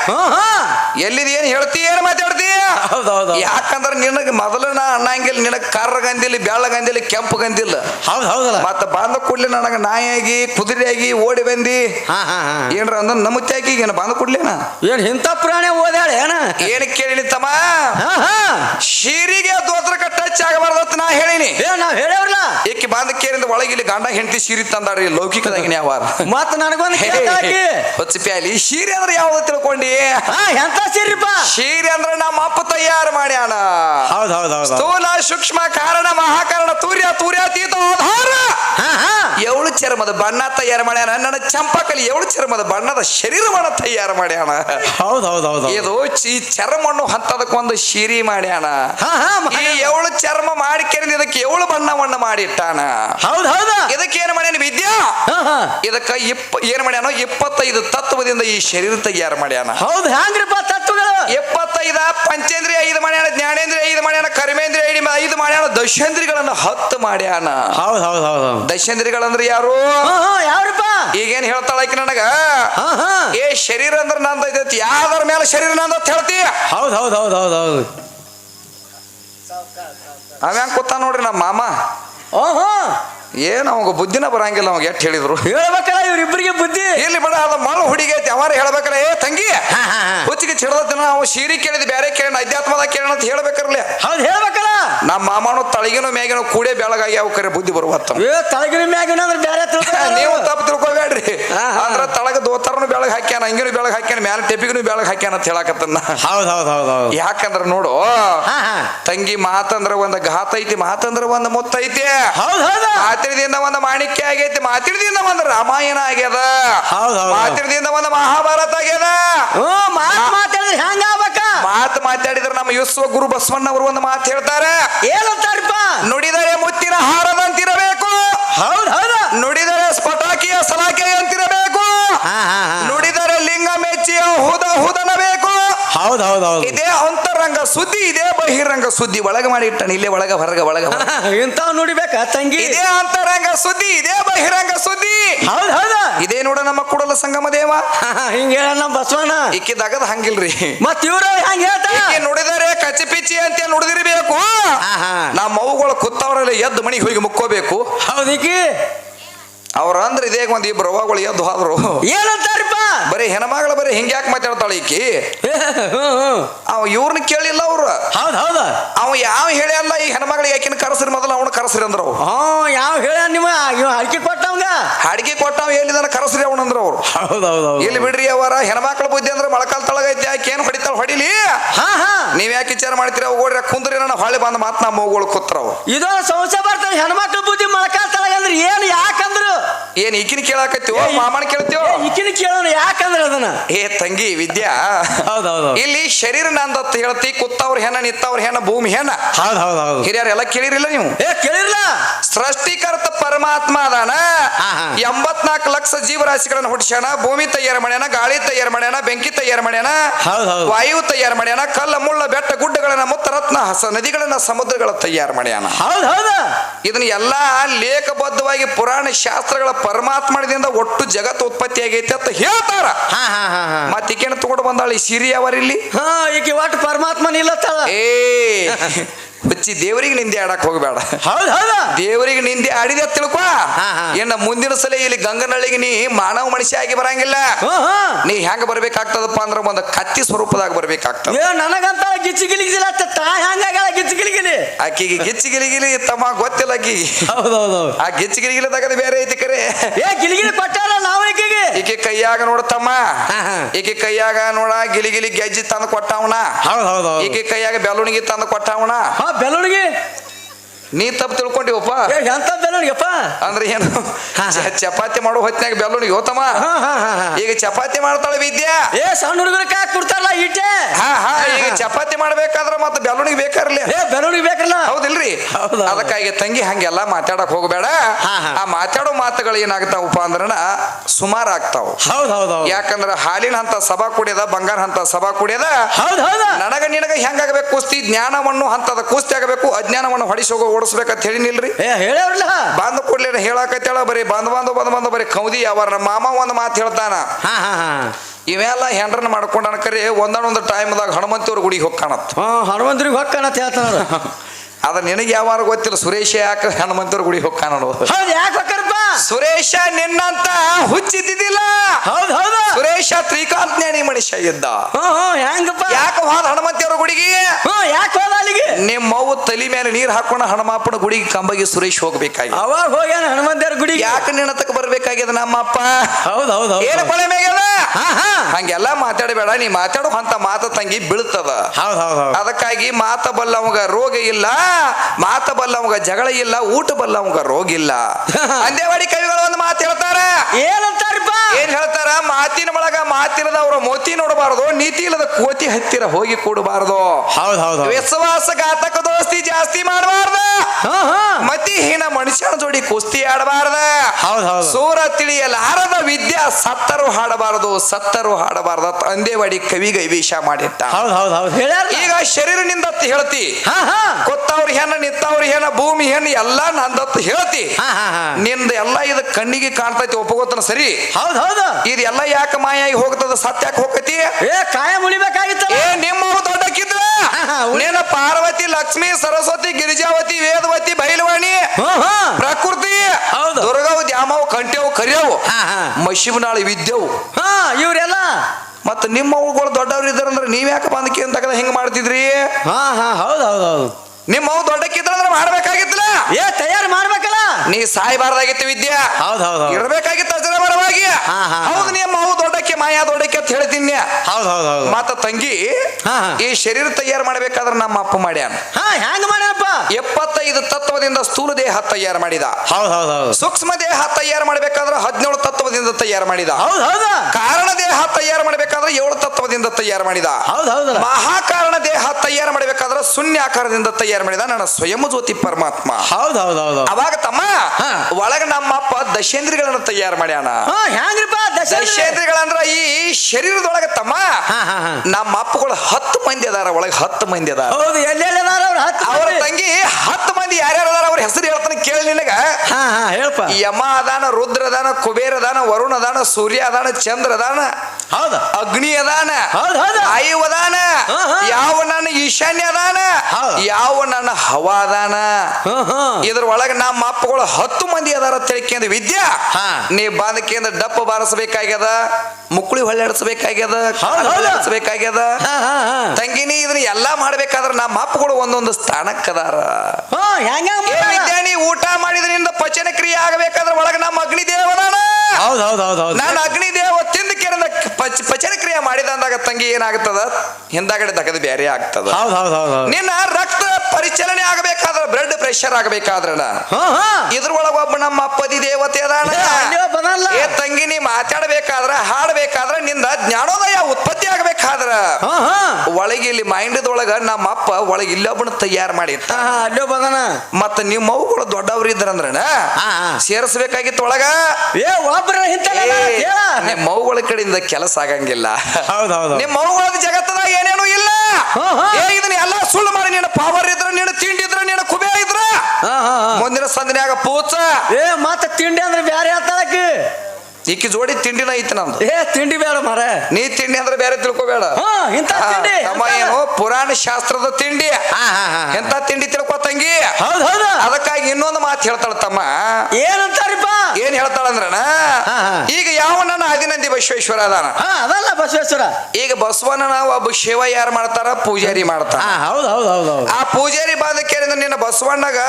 ಹಾ ಹಾ. ಎಲ್ಲಿದ್ ಏನ್ ಹೇಳ್ತಿ ಏನ್ ಮಾತಾಡ್ತಿ? ಹೌದು ಹೌದು ಯಾಕಂದ್ರ ನಿನಗ ಮೊದಲ ನಾ ಅನ್ನಂಗಿಲ್ಲ ನಿನಗ ಬೆಳ್ಳ ಬೆಳ್ಳಗಂದಿಲ್ಲ ಕೆಂಪು ಗಂದಿಲ್ಲ. ಹೌದು ಹೌದಲ್ಲ? ಮತ್ತ ಬಂದ ಕೂಡ್ಲೆ ನನಗೆ ನಾಯಿಯಾಗಿ ಕುದುರೆಯಾಗಿ ಓಡಿ ಬಂದಿ. ಹಾ ಹಾ ಹಾ. ಏನ್ರ ಅಂದ ನಮ್ಮತ್ಯಾಗಿ ಏನ ಬಂದ ಕೂಡ್ಲೇನ ಏನ್ ಇಂಥ ಪ್ರಾಣಿ ಓದಾಳ ಏನ? ಏನ್ ಕೇಳಿ ತಮ್ಮ? ಹಾ ದೋತ್ರ ಕಟ್ಟ ದೋತ್ರಕ ಆಗಬಾರ್ದತ್ ನಾ ಹೇಳಿನಿ. ಏ ನಾವ್ ಹೇಳವ್ರಲ್ಲ ಏಕೆ ಬಂದ ಕೇರಿಂದ ಒಳಗೆ ಇಲ್ಲಿ ಗಂಡ ಹೆಂಡತಿ ಸೀರೆ ತಂದಾಡ್ರಿ ಲೌಕಿಕದಾಗ ಯಾವಾರ. ಮತ್ತ ನನಗೊಂದು ಹೊಚ್ಚ ಪ್ಯಾಲಿ. ಸೀರೆ ಅಂದ್ರೆ ಯಾವ್ದು ತಿಳ್ಕೊಂಡಿ? ಹಾ ಎಂತ ಸೀರಿಪ್ಪ? ಸೀರೆ ಅಂದ್ರೆ ನಮ್ಮ ಅಪ್ಪ ತಯಾರು ಮಾಡ್ಯಾನ. ಹೌದು ಹೌದು ಹೌದು ಸ್ಥೂಲ ಸೂಕ್ಷ್ಮ ಕಾರಣ ಮಹಾಕಾರಣ ತೂರ್ಯ ತೂರ್ಯಾತೀತ ಆಧಾರ. ಹಾ ಹಾ. ಎವಳು ಚರ್ಮದ ಬಣ್ಣ ತಯಾರು ಮಾಡ್ಯಾನ. ನನ್ನ ಚಂಪಕಲಿ ಎವಳು ಚರ್ಮದ ಬಣ್ಣದ ಶರೀರವನ್ನ ತಯಾರು ಮಾಡ್ಯಾನ. ಹೌದು ಹೌದು ಹೌದು ಇದು ಈ ಚರ್ಮಣ್ಣು ಹಂತದಕ್ಕೊಂದು ಶಿರಿ ಮಾಡ್ಯಾನ. ಹಾ ಹಾ ಈ ಎವಳು ಚರ್ಮ ಮಾಡಿ ಕೆರೆದು ಇದಕ್ಕೆ ಎವಳು ಬಣ್ಣವನ್ನ ಮಾಡಿಟ್ಟಾನ? ಹೌದು ಹೌದು? ಇದಕ್ಕೆ ಏನು ಮಾಡ್ಯಾನ ವಿದ್ಯಾ? ಇದಕ್ಕ ಇಪ್ಪ ಏನ್ ಮಾಡ್ಯಾನೋ? ಇಪ್ಪತ್ತೈದು ತತ್ವದಿಂದ ಈ ಶರೀರ ತಯಾರು ಮಾಡ್ಯಾನ. ಹೌದು ಹ್ಯಾಂಗ್ರಿಪ್ಪ ತತ್ವಗಳು? ಎಪ್ಪತ್ತೈದ ಪಂಚೇಂದ್ರಿ ಐದು ಮಾಡ್ಯಾನ ಜ್ಞಾನೇಂದ್ರಿ ಐದು ಮಾಡ್ಯಾನ ಕರ್ಮೇಂದ್ರಿ ಐದು ಐದು ಮಾಡ್ಯಾನ ದಶೇಂದ್ರಿಗಳನ್ನ ಹತ್ತು ಮಾಡ್ಯಾನ. ಹೌದು ಹೌದು ಹೌದು ದಶೇಂದ್ರಿಗಳಂದ್ರೆ ಯಾರು? ಯಾವ್ರಿಪ್ಪ? ಈಗೇನ್ ಹೇಳ್ತಾಳಕಿ ನನಗ? ಹಾ ಹಾ. ಏ ಶರೀರ ಅಂದ್ರೆ ನಂದ ಇದೈತಿ ಯಾವ್ದ್ರ ಮೇಲೆ ಶರೀರ ನಂದ ಅಂತ ಹೇಳ್ತಿ ಹೌದು ಹೌದು ಹೌದು ಹೌದು ಹೌದು. ಅವ್ಯಾಂಗ ಕೂತ ನೋಡ್ರಿ ನಮ್ಮ ಮಾಮ? ಓಹೋ ಏನ್ ಅವಾಗ ಬುದ್ಧಿನ ಬರಂಗಿಲ್ಲ ಅವಾಗ ಎಷ್ಟು ಹೇಳಿದ್ರು? ಹೇಳ್ಬೇಕಲ್ಲ ಇವ್ರಿಬ್ರಿಗೆ ಬುದ್ಧಿ. ಇಲ್ಲಿ ಬೇಡ ಅದ ಮಳ ಹುಡುಗಿ ಐತೆ ಅವಾರ ಹೇಳ್ಬೇಕಲ್ಲ ಏ ತಂಗಿ. ಹುಚ್ಚಿಗೆ ಚಿಡದತ್ತಿನ ಅವ ಶೀರಿ ಕೇಳಿದ್ ಬೇರೆ ಕೇಳ ಅಧ್ಯಾತ್ಮದ ಕೇಳೋಣ ಅಂತ ಹೇಳ್ಬೇಕರ್ಲೆ. ಹೌದು ಹೇಳ್ಬೇಕಲ್ಲ. ನಮ್ಮ ಮಾಮನು ತಳಗಿನೂ ಮೇಗಿನೂ ಕೂಡೇ ಬೆಳಗಾಗಿ ಯಾವ ಕರೆ ಬುದ್ಧಿ ಬರುವತ್ತ. ತಳಗಿನ ಮ್ಯಾಗಿನ ಅಂದ್ರೆ ಬೇರೆ. ನೀವು ತಪ್ಪು ತಿಳ್ಕೊಬೇಡ್ರಿ. ಅಂದ್ರೆ ತಳಗ ದೋತರನು ಬೆಳಗ್ ಹಾಕ್ಯಾನ ಹಂಗಿನೂ ಬೆಳಗ್ ಹಾಕ್ಯಾನ ಮ್ಯಾಲ ಟೆಪಿಗೂ ಬೆಳಗ್ ಹಾಕ್ಯಾನ ಅಂತ ಹೇಳಕತ್ತನ್ನ ಹೌದು ಹೌದು ಹೌದು ಹೌದು. ಯಾಕಂದ್ರ ನೋಡು ತಂಗಿ ಮಾತಂದ್ರ ಒಂದ್ ಘಾತ ಐತಿ ಮಾತಂದ್ರ ಒಂದ್ ಮುತ್ತ ಐತಿ. ಹೌದು ಹೌದು? ಮಾತಿಡ್ದಿಂದ ಒಂದ್ ಮಾಣಿಕ್ಯ ಆಗೈತಿ ಮಾತಿರದಿಂದ ಒಂದ್ ರಾಮಾಯಣ ಆಗ್ಯದ. ಮಾತಿಡ್ದಿಂದ ಒಂದ್ ಮಹಾಭಾರತ ಆಗ್ಯದ. ಮಾತು ಮಾತಾಡಿದ್ರೆ ಹೆಂಗ ಆಗ್ಬೇಕ? ಮಾತು ಮಾತಾಡಿದ್ರೆ ನಮ್ಮ ಯಶ್ವ ಗುರು ಬಸವಣ್ಣ ಅವರು ಒಂದು ಮಾತು ಹೇಳ್ತಾರೆ. ಏನಂತಾರಪ್ಪ? ನುಡಿದರೆ ಮುತ್ತಿನ ಹಾರದಂತಿರಬೇಕು. ಹೌದು ಹೌದು. ನುಡಿದರೆ ಸ್ಫಟಾಕಿಯ ಸಲಾಕೆ ಅಂತಿರಬೇಕು ನುಡಿದರೆ ಲಿಂಗ ಮೆಚ್ಚಿಯ ಹುದ ಹುದನಬೇಕು. ಹೌದು ಹೌದು ಹೌದು. ಇದೇ ಅಂತರಂಗ ಸುದ್ದಿ ಇದೇ ಬಹಿರಂಗ ಸುದ್ದಿ. ಒಳಗ ಮಾಡಿ ಇಟ್ಟಣ ಇಲ್ಲೇ ಒಳಗ ಹೊರಗ ಒಳಗ ಎಂತ ನೋಡಿಬೇಕ ತಂಗಿ? ಇದೇ ಅಂತರಂಗ ಸುದ್ದಿ ಇದೇ ಬಹಿರಂಗ ಸುದ್ದಿ. ಹೌದು ಹೌದು. ಇದೇ ನೋಡ ನಮ್ಮ ಕುಡಲ ಸಂಗಮ ದೇವ. ಹಿಂಗ ಹೇಳ ನಮ್ಮ ಬಸವಣ್ಣ. ಇಕ್ಕಿದಾಗದ ಹಂಗಿಲ್ರಿ. ಮತ್ ಇವ್ರ ಹಂಗ ಹೇಳ್ತಾರ ನೋಡಿದರೆ ಕಚ್ಚಿ ಪಿಚ್ಚಿ ಅಂತ ನುಡಿದಿರಬೇಕು. ನಮ್ಮ ಅವುಗಳ ಕುತ್ತವರಲ್ಲಿ ಎದ್ದು ಮಣಿಗೆ ಹೋಗಿ ಮುಕ್ಕೋಬೇಕು. ಹೌದಿಕಿ ಅವ್ರ ಅಂದ್ರೆ ಇದೇ ಒಂದು ಇಬ್ಬರು ರವಾಗಳು ಎದ್ದು ಹೋದ್ರು. ಏನಂತಾರಪ್ಪ? ಬರೀ ಹೆಣ್ಮಗಳ ಬರೀ ಹಿಂಗ್ಯಾಕ್ ಮಾತಾಡ್ತಾಳ ಈಕಿ? ಅವ ಇವ್ರನ್ನ ಕೇಳಿಲ್ಲ ಅವ್ರು. ಹೌದು ಹೌದಾ. ಅವ ಯಾವ ಹೇಳ್ಯಲ್ಲ ಈ ಹೆಣ್ಮಗಳಿಗೆ ಯಾಕಿನ ಕರೆಸ್ರಿ ಮೊದಲು ಅವನು ಕರೆಸ್ರಿ ಅಂದ್ರು ಅವು ಯಾವ ಹೇಳ ನಿಮ್ಮ ಅರ್ಕಿ ಕೊಟ್ಟವಂಗ ಅಡಿಗೆ ಕೊಟ್ಟಾವ ಎಲ್ಲಿದಾನ? ಕರಸ್ರಿ ಅವನಂದ್ರ ಅವ್ರು. ಹೌದೌದು ಇಲ್ಲಿ ಬಿಡ್ರಿ ಅವರ ಹೆಣ್ಮಕ್ಳ ಬುದ್ಧಿ ಅಂದ್ರೆ ಮೊಳಕಾಲ್ ತಳಗೈತಿ ಯಾಕೆ ಏನ್ ಹೊಡಿತಾಳ ಹೊಡಿಲಿ? ಹಾ ಹಾ. ನೀವ್ ಯಾಕೆ ವಿಚಾರ ಮಾಡ್ತೀರ? ಹೋಗ್ರಿ ಕುಂದ್ರಿ ನನ್ನ ಹೊಳೆ ಬಂದ ಮಾತ್ ನಮ್ಮ ಮಗಳು ಕೂತ್ರವು ಇದು ಸಂಶಯ ಬರ್ತದೆ. ಹೆಣ್ಮಕ್ಳ ಬುದ್ಧಿ ಮೊಳಕಾಲ್ತಳಗ ಅಂದ್ರೆ ಏನ್ ಯಾಕಂದ್ರು? ಏನ್ ಈಕಿನ ಕೇಳಾಕತ್ತೀವೋ? ಮಾಮನ ಕೇಳ್ತೀವೋ ಈಕಿನ ಕೇಳೋಣ ಯಾಕಂದ್ರೆ ಅದನ್ನ? ಏ ತಂಗಿ ವಿದ್ಯಾ. ಹೌದೌದು ಇಲ್ಲಿ ಶರೀರ ನಂದತ್ ಹೇಳ್ತಿ ಕುತ್ತವ್ರ ಹೆಣ ನಿತ್ತವ್ರ ಹೆಣ ಭೂಮಿ ಹೆಣ. ಹೌದು ಹೌದು ಹೌದು. ಹಿರಿಯರೆಲ್ಲ ಕೇಳಿರಿಲ್ಲ ನೀವು? ಏ ಕೇಳಿರ್ಲ? ಸೃಷ್ಟಿಕರ್ತ ಪರಮಾತ್ಮ ಅದಾನ. ಎಂಬತ್ನಾಲ್ಕು ಲಕ್ಷ ಜೀವರಾಶಿಗಳನ್ನ ಹುಟ್ಟಿಸ್ಯಾನ. ಭೂಮಿ ತಯಾರು ಮಾಡ್ಯಾನ ಗಾಳಿ ತಯಾರು ಮಾಡ್ಯಾನ ಬೆಂಕಿ ತಯಾರು ಮಾಡ್ಯಾನ ವಾಯು ತಯಾರು ಮಾಡ್ಯಾನ ಕಲ್ಲ ಮುಳ್ಳ ಬೆಟ್ಟ ಗುಡ್ಡಗಳನ್ನ ಮುತ್ತ ರತ್ನ ಹಸ ನದಿಗಳನ್ನ ಸಮುದ್ರಗಳ ತಯಾರು ಮಾಡ್ಯಾನ. ಇದನ್ನ ಎಲ್ಲಾ ಲೇಖಬದ್ಧವಾಗಿ ಪುರಾಣ ಶಾಸ್ತ್ರಗಳ ಪರಮಾತ್ಮದಿಂದ ಒಟ್ಟು ಜಗತ್ತು ಉತ್ಪತ್ತಿ ಆಗೈತೆ ಅಂತ ಹೇಳ್ತಾರ. ಹಾ ಹಾ ಹಾ ಹಾ. ಮತ್ತೆ ಈಕೇನ ತಗೊಂಡು ಬಂದಾಳ ಈ ಸಿರಿ ಅವರಿಲ್ಲಿ? ಹಾ ಈಕೆ ಒಟ್ಟು ಪರಮಾತ್ಮ ನಿಲ್ಲತ್ತಾಳ. ಏ ಬಚ್ಚಿ ದೇವರಿಗೆ ನಿಂದೆ ಆಡಕ್ ಹೋಗಬೇಡ. ಹೌದು ಹೌದು? ದೇವರಿಗೆ ನಿಂದೆ ಆಡಿದೆ ತಿಳ್ಕೊ. ಏನ. ಇನ್ನ ಮುಂದಿನ ಸಲ ಇಲ್ಲಿ ಗಂಗನಳ್ಳಿಗೆ ನೀ ಮಾನವ ಮನುಷ್ಯ ಆಗಿ ಬರಂಗಿಲ್ಲ. ನೀ ಹೆಂಗ ಬರ್ಬೇಕಾಗ್ತದಪ್ಪ ಅಂದ್ರೆ ಒಂದು ಕತ್ತಿ ಸ್ವರೂಪದಾಗ ಬರ್ಬೇಕಾಗ್ತದ. ನನಗಂತ ಗಿಚ್ಚಿ ಗಿಲಿಗಿಲ್ಲ ತಾ ಹೆಂಗಾಗ ಗಿಚ್ಚಿ ಗಿಲಿಗಿಲಿ? ಆಕಿಗೆ ಗಿಚ್ಚಿ ಗಿಲಿಗಿಲಿ ತಮ್ಮ ಗೊತ್ತಿಲ್ಲ ಆಕಿಗೆ ಹೌದೌದು ಆ ಗಿಚ್ಚಿ ಗಿಲಿಗಿಲಿ ತಗದ ಬೇರೆ ಐತಿ ಕರೆ. ಏ ಗಿಲಿಗಿಲಿ ಕೊಟ್ಟಾರ ನಾವು ಈಕೆಗೆ? ಈಕೆ ಕೈಯಾಗ ನೋಡತಮ್ಮ. ಈಕೆ ಕೈಯಾಗ ನೋಡ ಗಿಲಿಗಿಲಿ ಗೆಜ್ಜಿ ತಂದು ಕೊಟ್ಟವನ. ಹೌದು ಹೌದು ಈಕೆ ಕೈಯಾಗ ಬೆಲೂನಿಗೆ ತಂದು ಕೊಟ್ಟವನ. ಬೆಳವಣಿಗೆ ನೀ ತಪ್ಪು ತಿಳ್ಕೊಂಡಿವಪ್ಪ? ಎಂತ ಅಂದ್ರೆ ಏನು. ಚಪಾತಿ ಮಾಡೋ ಹೊತ್ತಿನಾಗ ಬೆಲೂನಿಗೆ ಹೋತಮ್ಮ ಈಗ ಚಪಾತಿ ಮಾಡ್ತಾಳೆ ವಿದ್ಯಾ? ಏ ಸಣ್ಣ ಹುಡುಗರ ಕಾ ಕೊಡ್ತಾರಲ್ಲ ಈಟೆ? ಹಾ ಹಾ ಈಗ ಚಪಾತಿ ಮಾಡ್ಬೇಕಾದ್ರೆ ಮತ್ತೆ ಬೆಲ್ಲೂನಿಗೆ ಬೇಕಾರ್ಲಿ ಏ ಬೆಳವಣಿಗೆ ಬೇಕಲ್ಲ ಹೌದಿಲ್ರಿ? ಹೌದು. ಅದಕ್ಕಾಗಿ ತಂಗಿ ಹಂಗೆಲ್ಲ ಮಾತಾಡಕ್ ಹೋಗಬೇಡ. ಆ ಮಾತಾಡೋ ಮಾತುಗಳು ಏನಾಗ್ತಾವಪ್ಪ ಅಂದ್ರ ಸುಮಾರು ಆಗ್ತಾವ. ಹೌದು ಹೌದು ಯಾಕಂದ್ರ ಹಾಲಿನ ಹಂತ ಸಭಾ ಕುಡಿಯದ ಬಂಗಾರ ಹಂತ ಸಭಾ ಕುಡಿಯದ. ಹೌದು ಹೌದು. ನನಗ ನಿನಗ ಹೆಂಗಾಗಬೇಕು ಕುಸ್ತಿ? ಜ್ಞಾನವನ್ನು ಹಂತದ ಕುಸ್ತಿ ಆಗಬೇಕು ಅಜ್ಞಾನವನ್ನು ಹೊಡಿಸಿ ಹೋಗೋ ಓಡಿಸ್ಬೇಕಂತ ಹೇಳಿನಿಲ್ರಿ? ಏ ಹೇಳವ್ರಲ್ಲ ಬಂದ ಕೂಡ್ಲೇನ ಹೇಳಾಕತ್ತೇಳ ಬರೀ ಬಂದ ಬಂದು ಬಂದ ಬಂದು ಬರೀ ಕೌದಿ ಅವರ ನಮ್ಮ ಮಾಮ ಒಂದು ಮಾತು ಹೇಳ್ತಾನ. ಹಾ ಹಾ ಹಾ. ಇವೆಲ್ಲ ಹೆಂಡ್ರನ್ನ ಮಾಡ್ಕೊಂಡನ ಕರೆ ಒಂದೊಂದು ಟೈಮ್ದಾಗ ಹನುಮಂತಿಯವ್ರ ಗುಡಿಗೆ ಹೋಗ್ಕಾಣತ್ ಹಾ ಹನುಮಂತರಿಗೆ ಹೋಗ್ಕಾಣತ್ ಹೇಳ್ತಾನ ಅದ ನಿನಗೆ ಯಾವಾಗ ಗೊತ್ತಿಲ್ಲ ಸುರೇಶ ಯಾಕೆ ಹನುಮಂತವ್ರ ಗುಡಿಗೆ ಹೋಗ್ಕಾಣ ಹೌದು ಯಾಕೆ ಹೊಕ್ಕರಪ್ಪ? ಸುರೇಶ ನಿನ್ನಂತ ಹುಚ್ಚಿದ್ದಿದ್ದಿಲ್ಲ. ಹೌದು ಹೌದು. ಸುರೇಶ ತ್ರಿಕಾಂತ್ನ್ಯಾನಿ ಮನುಷ್ಯ ಇದ್ದ. ಹ್ಞೂ ಹ್ಞೂ ಹೆಂಗಪ್ಪ? ಯಾಕೆ ಹೋದ ಹನುಮಂತಿಯವ್ರ ಗುಡಿಗೆ? ನಿಮ್ಮ ಅವ್ವ ತಲಿ ಮೇಲೆ ನೀರ್ ಹಾಕೊಂಡ ಹನುಮಪ್ಪನ ಗುಡಿ ಕಂಬಗಿ ಸುರೇಶ್ ಹೋಗ್ಬೇಕಾಗಿ. ಅವಾಗ ಹೋಗ್ಯಾನ ಹನುಮಂತರ ಗುಡಿ ಯಾಕೆ ನಿನ್ನತಕ್ಕೆ ಬರ್ಬೇಕಾಗ್ಯದ ನಮ್ಮಪ್ಪ? ಹೌದು ಹೌದು ಏನು ಕೊಳೆ ಮೇಗದ ಹಾ ಹಂಗೆಲ್ಲ ಮಾತಾಡಬೇಡ ನೀ ಮಾತಾಡೋ ಅಂತ ಮಾತ ತಂಗಿ ಬೀಳ್ತದ. ಅದಕ್ಕಾಗಿ ಮಾತ ಬಲ್ಲವಂಗ ರೋಗ ಇಲ್ಲ ಮಾತ ಬಲ್ಲವಂಗ ಜಗಳ ಇಲ್ಲ ಊಟ ಬಲ್ಲವಂಗ ರೋಗ ಇಲ್ಲ. ಅಂದೇವಾಡಿ ಕವಿಗಳು ಒಂದು ಮಾತು ಹೇಳ್ತಾರ. ಏನಂತಾರಪ್ಪ ಏನ್ ಹೇಳ್ತಾರ? ಮಾತಿನ ಒಳಗ ಮಾತಿಲ್ಲದವ್ರ ಮೋತಿ ನೋಡಬಾರದು ನೀತಿ ಇಲ್ಲದ ಕೋತಿ ಹತ್ತಿರ ಹೋಗಿ ಕೂಡಬಾರದು. ಹೌದು ಹೌದು ವಿಶ್ವಾಸಘಾತಕ ದೋಸ್ತಿ ಜಾಸ್ತಿ ಮಾಡಬಾರ್ದ. ಮತಿಹೀನ ಮನುಷ್ಯನ ಜೋಡಿ ಕುಸ್ತಿ ಆಡಬಾರ್ದ. ಹೌದು ಹೌದು. ಸೂರ ತಿಳಿಯಲಾರದ ವಿದ್ಯಾ ಸತ್ತರು ಹಾಡಬಾರದು ಸತ್ತರು ಹಾಡಬಾರ್ದ. ಅಂದೇವಾಡಿ ಕವಿಗೆ ವಿಷ ಮಾಡಿಟ್ಟ. ಹೌದು ಹೌದು ಹೌದು. ಹೇಳ್ಯಾರ ಈಗ ಶರೀರನಿಂದ ಹೇಳ್ತಿ. ಕೊತ್ತವ್ರ ಹೆಣ್ಣ ನಿತ್ತವ್ರ ಹೆಣ್ಣ ಭೂಮಿ ಹೆಣ್ಣು ಎಲ್ಲಾ ನಂದತ್ ಹೇಳ್ತಿ. ನಿಂದ ಎಲ್ಲಾ ಇದು ಕಣ್ಣಿಗೆ ಕಾಣ್ತೈತಿ ಒಪ್ಪಗೋತನ ಸರಿ? ಹೌದು ಹೌದು. ಇದೆಲ್ಲ ಯಾಕೆ ಮಾಯಾಗಿ ಹೋಗ್ತದ ಸತ್ಯ ಯಾಕೆ ಹೋಗತಿ ಏ ಕಾಯ ಮುಳಿಬೇಕಾಗಿತ್ತಲ್ಲ ಏ ನಿಮ್ಮ ದೊಡ್ಡಕ್ಕಿದ್ರ ಹಾ, ಪಾರ್ವತಿ ಲಕ್ಷ್ಮಿ ಸರಸ್ವತಿ ಗಿರಿಜಾವತಿ ವೇದವತಿ ಬೈಲವಾಣಿ ಪ್ರಕೃತಿ ಹೌದು. ದುರ್ಗವು ದ್ಯಾಮವು ಕರಿಯವು ಹಾ ಹಾ. ಮಶಿಬನಾಳಿ ವಿದ್ಯವು. ಹಾ ಇವರೆಲ್ಲ. ಮತ್ತ ನಿಮ್ಮ ಅವುಗಳು ದೊಡ್ಡವ್ರು ಅಂದ್ರೆ ನೀವ್ ಯಾಕೆ ಬಂದಕ್ಕೆ ಅಂತ ಹಿಂಗ ಮಾಡ್ತಿದ್ರಿ? ಹಾ ಹಾ ಹೌದು ಹೌದು ಹೌದು. ನಿಮ್ಮ ಅವು ದೊಡ್ಡಕ್ಕಿದ್ರಂದ್ರೆ ಮಾಡ್ಬೇಕಾಗಿತ್ತಲ್ಲ? ಏ ತಯಾರು ಮಾಡ್ಬೇಕಲ್ಲ ನೀ ಸಾಯ್ಬಾರ್ದಾಗಿತ್ತು ವಿದ್ಯಾ. ಹೌದ್ ಹೌದ್ ಹೌದ್. ಇರ್ಬೇಕಾಗಿತ್ತು ಅಜರಬರವಾಗಿ ಹಾ, ಹಾ, ಹೌದು ನಿಮ್ಮ ಅವು ದೊಡ್ಡಕ್ಕೆ ಮಾಯಾ ದೊಡ್ಡಕ್ಕೆ ಅಂತ ಹೇಳ್ತೀನಿ. ಹೌದ್ ಹೌದು ಹೌದು. ಮತ್ತ ತಂಗಿ ಹಾ, ಹಾ. ಈ ಶರೀರ ತಯಾರು ಮಾಡ್ಬೇಕಾದ್ರೆ ನಮ್ಮ ಅಪ್ಪ ಮಾಡ್ಯಾನ. ಹಾ ಹೆಂಗ್ ಮಾಡ್ಯಪ್ಪ ಎಪ್ಪತ್ತೈದು ತತ್ವದಿಂದ ಸ್ಥೂಲ ದೇಹ ತಯಾರು ಮಾಡಿದ. ಹೌದ್ ಹೌದ್ ಹೌದು. ಸೂಕ್ಷ್ಮ ದೇಹ ತಯಾರು ಮಾಡ್ಬೇಕಾದ್ರೆ ಹದಿನೇಳು ತತ್ವದಿಂದ ತಯಾರು ಮಾಡಿದ. ಹೌದು ಹೌದು? ಕಾರಣ ದೇಹ ತಯಾರು ಮಾಡ್ಬೇಕಾದ್ರೆ ಏಳು ತತ್ವದಿಂದ ತಯಾರು ಮಾಡಿದ. ಹೌದು ಹೌದು? ಮಹಾಕಾರಣ ದೇಹ ತಯಾರು ಮಾಡ್ಬೇಕಾದ್ರೆ ಶೂನ್ಯ ಆಕಾರದಿಂದ ತಯಾರು ಮಾಡಿದ ನನ್ನ ಸ್ವಯಂ ಜ್ಯೋತಿ ಪರಮಾತ್ಮ. ಹೌದ್ ಹೌದ್ ಹೌದು. ಅವಾಗ ತಮ್ಮ. ಒಳಗ ನಮ್ಮಪ್ಪ ದಶೇಂದ್ರಿಗಳನ್ನ ತಯಾರು ಮಾಡ್ಯಾನ. ಹಾ ಹೆಂಗ್ರಿಪ್ಪ ದಶ ದಶೇಂದ್ರಿಗಳಂದ್ರ ಈ ಶರೀರದೊಳಗ ತಮ್ಮ. ನಮ್ಮ ಅಪ್ಪಗಳು ಹತ್ತು ಮಂದಿ ಅದಾರ ಒಳಗ ಹತ್ತು ಮಂದಿ ಅದಾರ. ಹೌದು ಎಲ್ಲೆಲ್ಲಿ ಅದಾರ ಅವ್ರು ಹತ್ತು ಅವರ ಮಂದಿ? ತಂಗಿ ಹತ್ತು ಮಂದಿ ಯಾರ್ಯಾರು ಅದಾರ ಅವ್ರ ಹೆಸರು ಹೇಳ್ತಾನೆ ಕೇಳಿ ನಿನಗ. ಹಾ ಹಾ ಹೇಳಪ್ಪ ಯಮ ಅದಾನ ರುದ್ರ ಅದಾನ ಕುಬೇರ ಅದಾನ ವರುಣ ಅದಾನ ಸೂರ್ಯ ಅದಾನ ಚಂದ್ರ ಅದಾನ ಹೌದ. ಅಗ್ನಿ ಅದಾನ ವಾಯು ಅದಾನ. ಯಾವ ನನ್ನ ಈಶಾನ್ಯ ಅದಾನ. ಯಾವ ನನ್ನ ಹವಾ ಅದಾನ. ಇದ್ರ ಒಳಗ ನಮ್ಮ ಅಪ್ಪಗಳು ಹತ್ತು ಮಂದಿ ಅದಾರ ತಿಳ್ಕೊಂಡ್ ವಿದ್ಯಾ. ಹಾ. ನೀ ಬಾಂಧಕೆಂದ್ರ ಡಪ್ಪ ಬಾರಿಸಬೇಕಾಗ್ಯದ ಮುಕ್ಕುಳಿ ಹೊಳ್ಳಾಡಿಸ್ಬೇಕಾಗ್ಯದ ಹಾ ತಂಗಿನಿ ಇದನ್ನ ಎಲ್ಲಾ ಮಾಡ್ಬೇಕಾದ್ರೆ ನಮ್ಮ ಅಪ್ಪಗಳು ಒಂದೊಂದು ಸ್ಥಾನಕ್ಕದಾರ. ಹಾ ಹೆಂಗ ನೀ ಊಟ ಮಾಡಿದ್ರಿಂದ ಪಚನ ಕ್ರಿಯೆ ಆಗಬೇಕಾದ್ರ ಒಳಗ ನಮ್ಮ ಅಗ್ನಿ ದೇವನಾನ ಹೌದ್ ಹೌದ್ ಹೌದ್ ಹೌದ್. ನಾನು ಅಗ್ನಿ ದೇವ ತಿಂದ ಕೇಳಿದ ಪಚ ಪಚನ ಕ್ರಿಯೆ ಮಾಡಿದ ಅಂದಾಗ ತಂಗಿ ಏನಾಗ್ತದ? ಹಿಂದಾಗಡೆ ತಗದು ಬೇರೆ ಆಗ್ತದ. ಹೌದ್ ಹೌದ್ ಹೌದ್ ಹೌದ್. ನಿನ್ನ ರಕ್ತ ಪರಿಚಲನೆ ಆಗಬೇಕಾದ್ರ ಬ್ಲಡ್ ಪ್ರೆಷರ್ ಆಗಬೇಕಾದ್ರ ಇದ್ರೊಳಗ ಒಬ್ಬ ನಮ್ಮ ಅಪ್ಪದಿ ದೇವತೆ ಅದಾನ ಏ, ತಂಗಿ ನೀ ಮಾತಾಡ್ಬೇಕಾದ್ರ ಹಾಡ್ಬೇಕಾದ್ರ ನಿಂದ ಜ್ಞಾನೋದಯ ಉತ್ಪತ್ತಿ ಆಗ್ಬೇಕಾದ್ರ. ಒಳಗಿಲ್ಲಿ ಒಳಗ ಇಲ್ಲಿ ಮೈಂಡದೊಳಗ ನಮ್ಮ ಅಪ್ಪ ಒಳಗೆ ಇಲ್ಲೊಬ್ಬನ ತಯಾರು ಮಾಡಿ ಹಾ ಹಾ ಅಲ್ಲೇ ಬಂದನ ಮತ್ತ ನಿಮ್ಮ ಮವುಗಳು ದೊಡ್ಡವ್ರು ಇದ್ರಂದ್ರ. ಸೇರಿಸ್ಬೇಕಾಗಿತ್ತು ಒಳಗ? ಏ ಹೇಳ ನಿಮ್ಮ ಮವುಗಳ ಕಡೆಯಿಂದ ಕೆಲಸ ಆಗಂಗಿಲ್ಲ. ಜಗತ್ತದ ನಿಮ್ಮ ಮವುಗಳದ ಜಗತ್ತದಾಗ ಏನೇನು ಇಲ್ಲ. ಇದನ್ನ ಸುಳ್ಳು ಮಾಡಿ ನೀನು ಪವರ್ ಇದ್ರ ನೀನು ತಿಂಡಿ ಇದ್ರ ನೀನು ಕುಬೇ ಇದ್ರ. ಮುಂದಿನ ಸಂದಿನ್ಯಾಗ ಪೂಚ. ಏ ಮತ್ತ ತಿಂಡಿ ಅಂದ್ರೆ ಬ್ಯಾರೆ ಆತಾಳಕಿ ಈಕಿ ಜೋಡಿ ತಿಂಡಿನ ಐತಿ ನಮ್ದು ಏ ತಿಂಡಿ ಬೇಡ ಮಾರ. ನೀ ತಿಂಡಿ ಅಂದ್ರೆ ಬೇರೆ ತಿಳ್ಕೊಬೇಡ. ಇಂತ ತಿಂಡಿ ತಮ್ಮ ಏನು ಪುರಾಣ ಶಾಸ್ತ್ರದ ತಿಂಡಿ. ಎಂತ ತಿಂಡಿ ತಿಳ್ಕೊ ತಂಗಿ. ಹೌದ್ ಹೌದ. ಅದಕ್ಕಾಗಿ ಇನ್ನೊಂದು ಮಾತು ಹೇಳ್ತಾಳ ತಮ್ಮ. ಏನಂತಾರಿಪ್ಪ? ಏನ್ ಹೇಳ್ತಾಳಂದ್ರನ? ಹಾ, ಹಾ. ಈಗ ಯಾವ ನನ್ನ ಬಸವೇಶ್ವರ ಅದಾನ. ಹಾ ಅದಲ್ಲ ಬಸವೇಶ್ವರ. ಈಗ ಬಸವಣ್ಣನ ಒಬ್ಬ ಶಿವ ಯಾರು ಮಾಡ್ತಾರ? ಪೂಜಾರಿ ಮಾಡ್ತಾರ ಹಾ ಹೌದು ಹೌದ್ ಹೌದ್ ಹೌದ್. ಆ ಪೂಜಾರಿ ಬಂದ ಕೇಳಿದ ನಿನ್ನ ಬಸವಣ್ಣಗ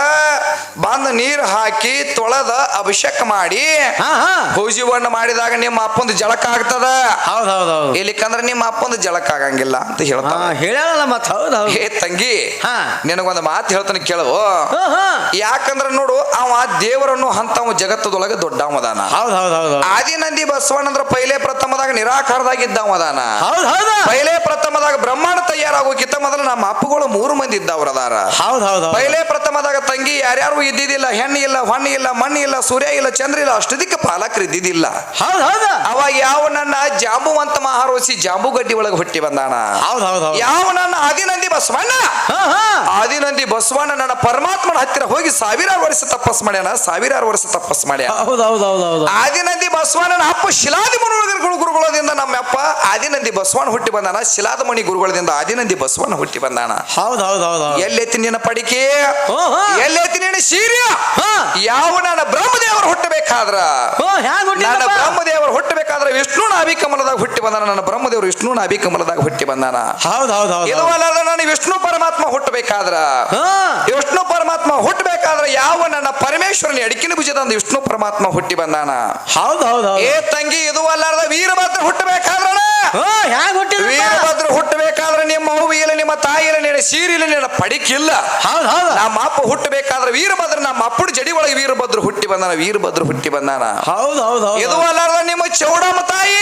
ಬಂದ ನೀರು ಹಾಕಿ ತೊಳೆದ ಅಭಿಷೇಕ ಮಾಡಿ ಹಾ ಹಾ. ಪೂಜೆವನ್ನ ಮಾಡಿದಾಗ ನಿಮ್ಮ ಅಪ್ಪಂದು ಜಳಕ ಆಗ್ತದ? ಹೌದು ಹೌದು ಹೌದು. ಇಲ್ಲಿಕಂದ್ರ ನಿಮ್ಮ ಅಪ್ಪಂದು ಜಳಕ ಆಗಂಗಿಲ್ಲ ಅಂತ ಹಾ ಹೇಳ್ತಾನ ಹೇಳಲ್ಲ ಮತ್ ಹೌದು ಹೌದ್. ಹೇ ತಂಗಿ ಹಾ. ನಿನಗೊಂದು ಮಾತು ಹೇಳ್ತಾನೆ ಕೇಳು. ಹಾ ಹಾ. ಯಾಕಂದ್ರ ನೋಡು ಅವ ದೇವರನ್ನು ಹಂತ ಜಗತ್ತದೊಳಗೆ ದೊಡ್ಡವದಾನ ಹೌದು ಹೌದು ಹೌದು ಹೌದ್. ಆದಿನಂದಿ ಬಸವಣ್ಣಂದ್ರ ಪೈಲೆ ಪ್ರಥಮದಾಗ ನಿರಾಕಾರದಾಗ ಇದ್ದವದಾನ ಹೌದ್ ಹೌದ. ಪೈಲೆ ಪ್ರಥಮದಾಗ ಬ್ರಹ್ಮಾಂಡ ತಯಾರಾಗೋಕ್ಕಿಂತ ಮೊದಲು ನಮ್ಮ ಅಪ್ಪಗಳು ಮೂರು ಮಂದಿ ಇದ್ದವ್ರ ಅದಾರ. ಹೌದ್ ಹೌದ್ ಪೈಲೆ ಪ್ರಥಮದಾಗ ತಂಗಿ ಯಾರ್ಯಾರು ಇದ್ದಿದ್ದಿಲ್ಲ ಹೆಣ್ಣು ಇಲ್ಲ ಹೊಣ್ಣು ಇಲ್ಲ ಮಣ್ಣು ಇಲ್ಲ ಸೂರ್ಯ ಇಲ್ಲ ಚಂದ್ರ ಇಲ್ಲ ಅಷ್ಟದಿಕ್ಕ ಪಾಲಕರು ಇದ್ದಿದ್ದಿಲ್ಲ. ಹೌದ್ ಹೌದ. ಅವಾಗ ಯಾವ ನನ್ನ ಜಾಂಬುವಂತ ಮಹಾರೋಸಿ ಜಾಂಬುಗಡ್ಡಿ ಒಳಗೆ ಹುಟ್ಟಿ ಬಂದಾನ? ಹೌದ್ ಹೌದ್ ಹೌದ್. ಯಾವ ನನ್ನ ಆದಿನಂದಿ ಬಸವಣ್ಣ? ಹಾ ಹಾ. ಆದಿನಂದಿ ಬಸವಣ್ಣ ನನ್ನ ಪರಮಾತ್ಮನ ಹತ್ತಿರ ಹೋಗಿ ಸಾವಿರಾರು ವರ್ಷ ತಪಸ್ ಮಾಡ್ಯಾನ ಸಾವಿರಾರು ವರ್ಷ ತಪಸ್ ಮಾಡ್ಯಾನ. ಹೌದ್ ಹೌದ್ ಹೌದ್ ಹೌದ್. ಆದಿನಂದಿ ಬಸವಣ್ಣನ ಅಪ್ಪ ಶಿಲಾದಿಮಣಿ ಗುರು ಗುರುಗಳದಿಂದ ನಮ್ಮಪ್ಪ ಆದಿನಂದಿ ಬಸವಣ್ಣ ಹುಟ್ಟಿ ಬಂದಾನ. ಶಿಲಾದಮಣಿ ಗುರುಗಳದಿಂದ ಆದಿನಂದಿ ಬಸವಣ್ಣ ಹುಟ್ಟಿ ಬಂದಾನ. ಹೌದ್ ಹೌದ್ ಹೌದ್ ಹೌದ್. ಎಲ್ಲೆತ್ತಿ ನಿನ್ನ ಪಡಿಕೆ. ಎಲ್ಲೆತ್ತಿ ನಿನ್ನ ಶೀರ್ಯ? ಹಾ. ಯಾವ ನಾನು ಬ್ರಹ್ಮದೇವರು ಹುಟ್ಟಬೇಕಾದ್ರ? ಹುಟ್ಟಿದಪ್ಪ ಬ್ರಹ್ಮದೇವರು ಹುಟ್ಟಬೇಕಾದ್ರ ವಿಷ್ಣು ಅಭಿಕಮಲದಾಗ ಹುಟ್ಟಿ ಬಂದಾನ. ನನ್ನ ಬ್ರಹ್ಮದೇವರು ವಿಷ್ಣು ಅಭಿಕಮಲದಾಗ ಹುಟ್ಟಿ ಬಂದಾನ. ಹೌದ್ ಇದು ಅಲ್ಲದ ನಾನು ವಿಷ್ಣು ಪರಮಾತ್ಮ ಹುಟ್ಟಬೇಕಾದ್ರ? ಹಾ ವಿಷ್ಣು ಪರಮಾತ್ಮ ಹುಟ್ಟಬೇಕಾದ್ರೆ ಯಾವ ನನ್ನ ಪರಮೇಶ್ವರನ ಎಡಕಿನ ಭುಜದಂದು ವಿಷ್ಣು ಪರಮಾತ್ಮ ಹುಟ್ಟಿ ಬಂದಾನ? ಹೌದು ಏ ತಂಗಿ ಇದು ಅಲ್ಲಾರ್ದ ವೀರಭದ್ರ ಹುಟ್ಟಬೇಕಾದ್ರ ಹೋ ಹ್ಯಾಂಗ ಹುಟ್ಟಿದಪ್ಪ ವೀರಭದ್ರ ಹುಟ್ಟಬೇಕಾದ್ರೆ ನಿಮ್ಮ ಅವ್ವ ಇಲ್ಲ ನಿಮ್ಮ ತಾಯಿ ಇಲ್ಲ ನಿನ್ನ ಸೀರಿಲ್ಲ ನಿನ್ನ ಪಡಿಕಿಲ್ಲ. ಹೌದು ಹೌದು. ನಮ್ಮ ಅಪ್ಪ ಹುಟ್ಟಬೇಕಾದ್ರೆ ವೀರಭದ್ರ ನಮ್ಮ ಅಪ್ಪನ ಜಡಿ ಒಳಗೆ ವೀರಭದ್ರ ಹುಟ್ಟಿ ಬಂದಾನ ವೀರಭದ್ರ ಹುಟ್ಟಿ ಬಂದಾನ. ಹೌದು ಇದು ಅಲ್ಲಾರ್ದ ನಿಮ್ಮ ಚೌಡಮ್ಮ ತಾಯಿ.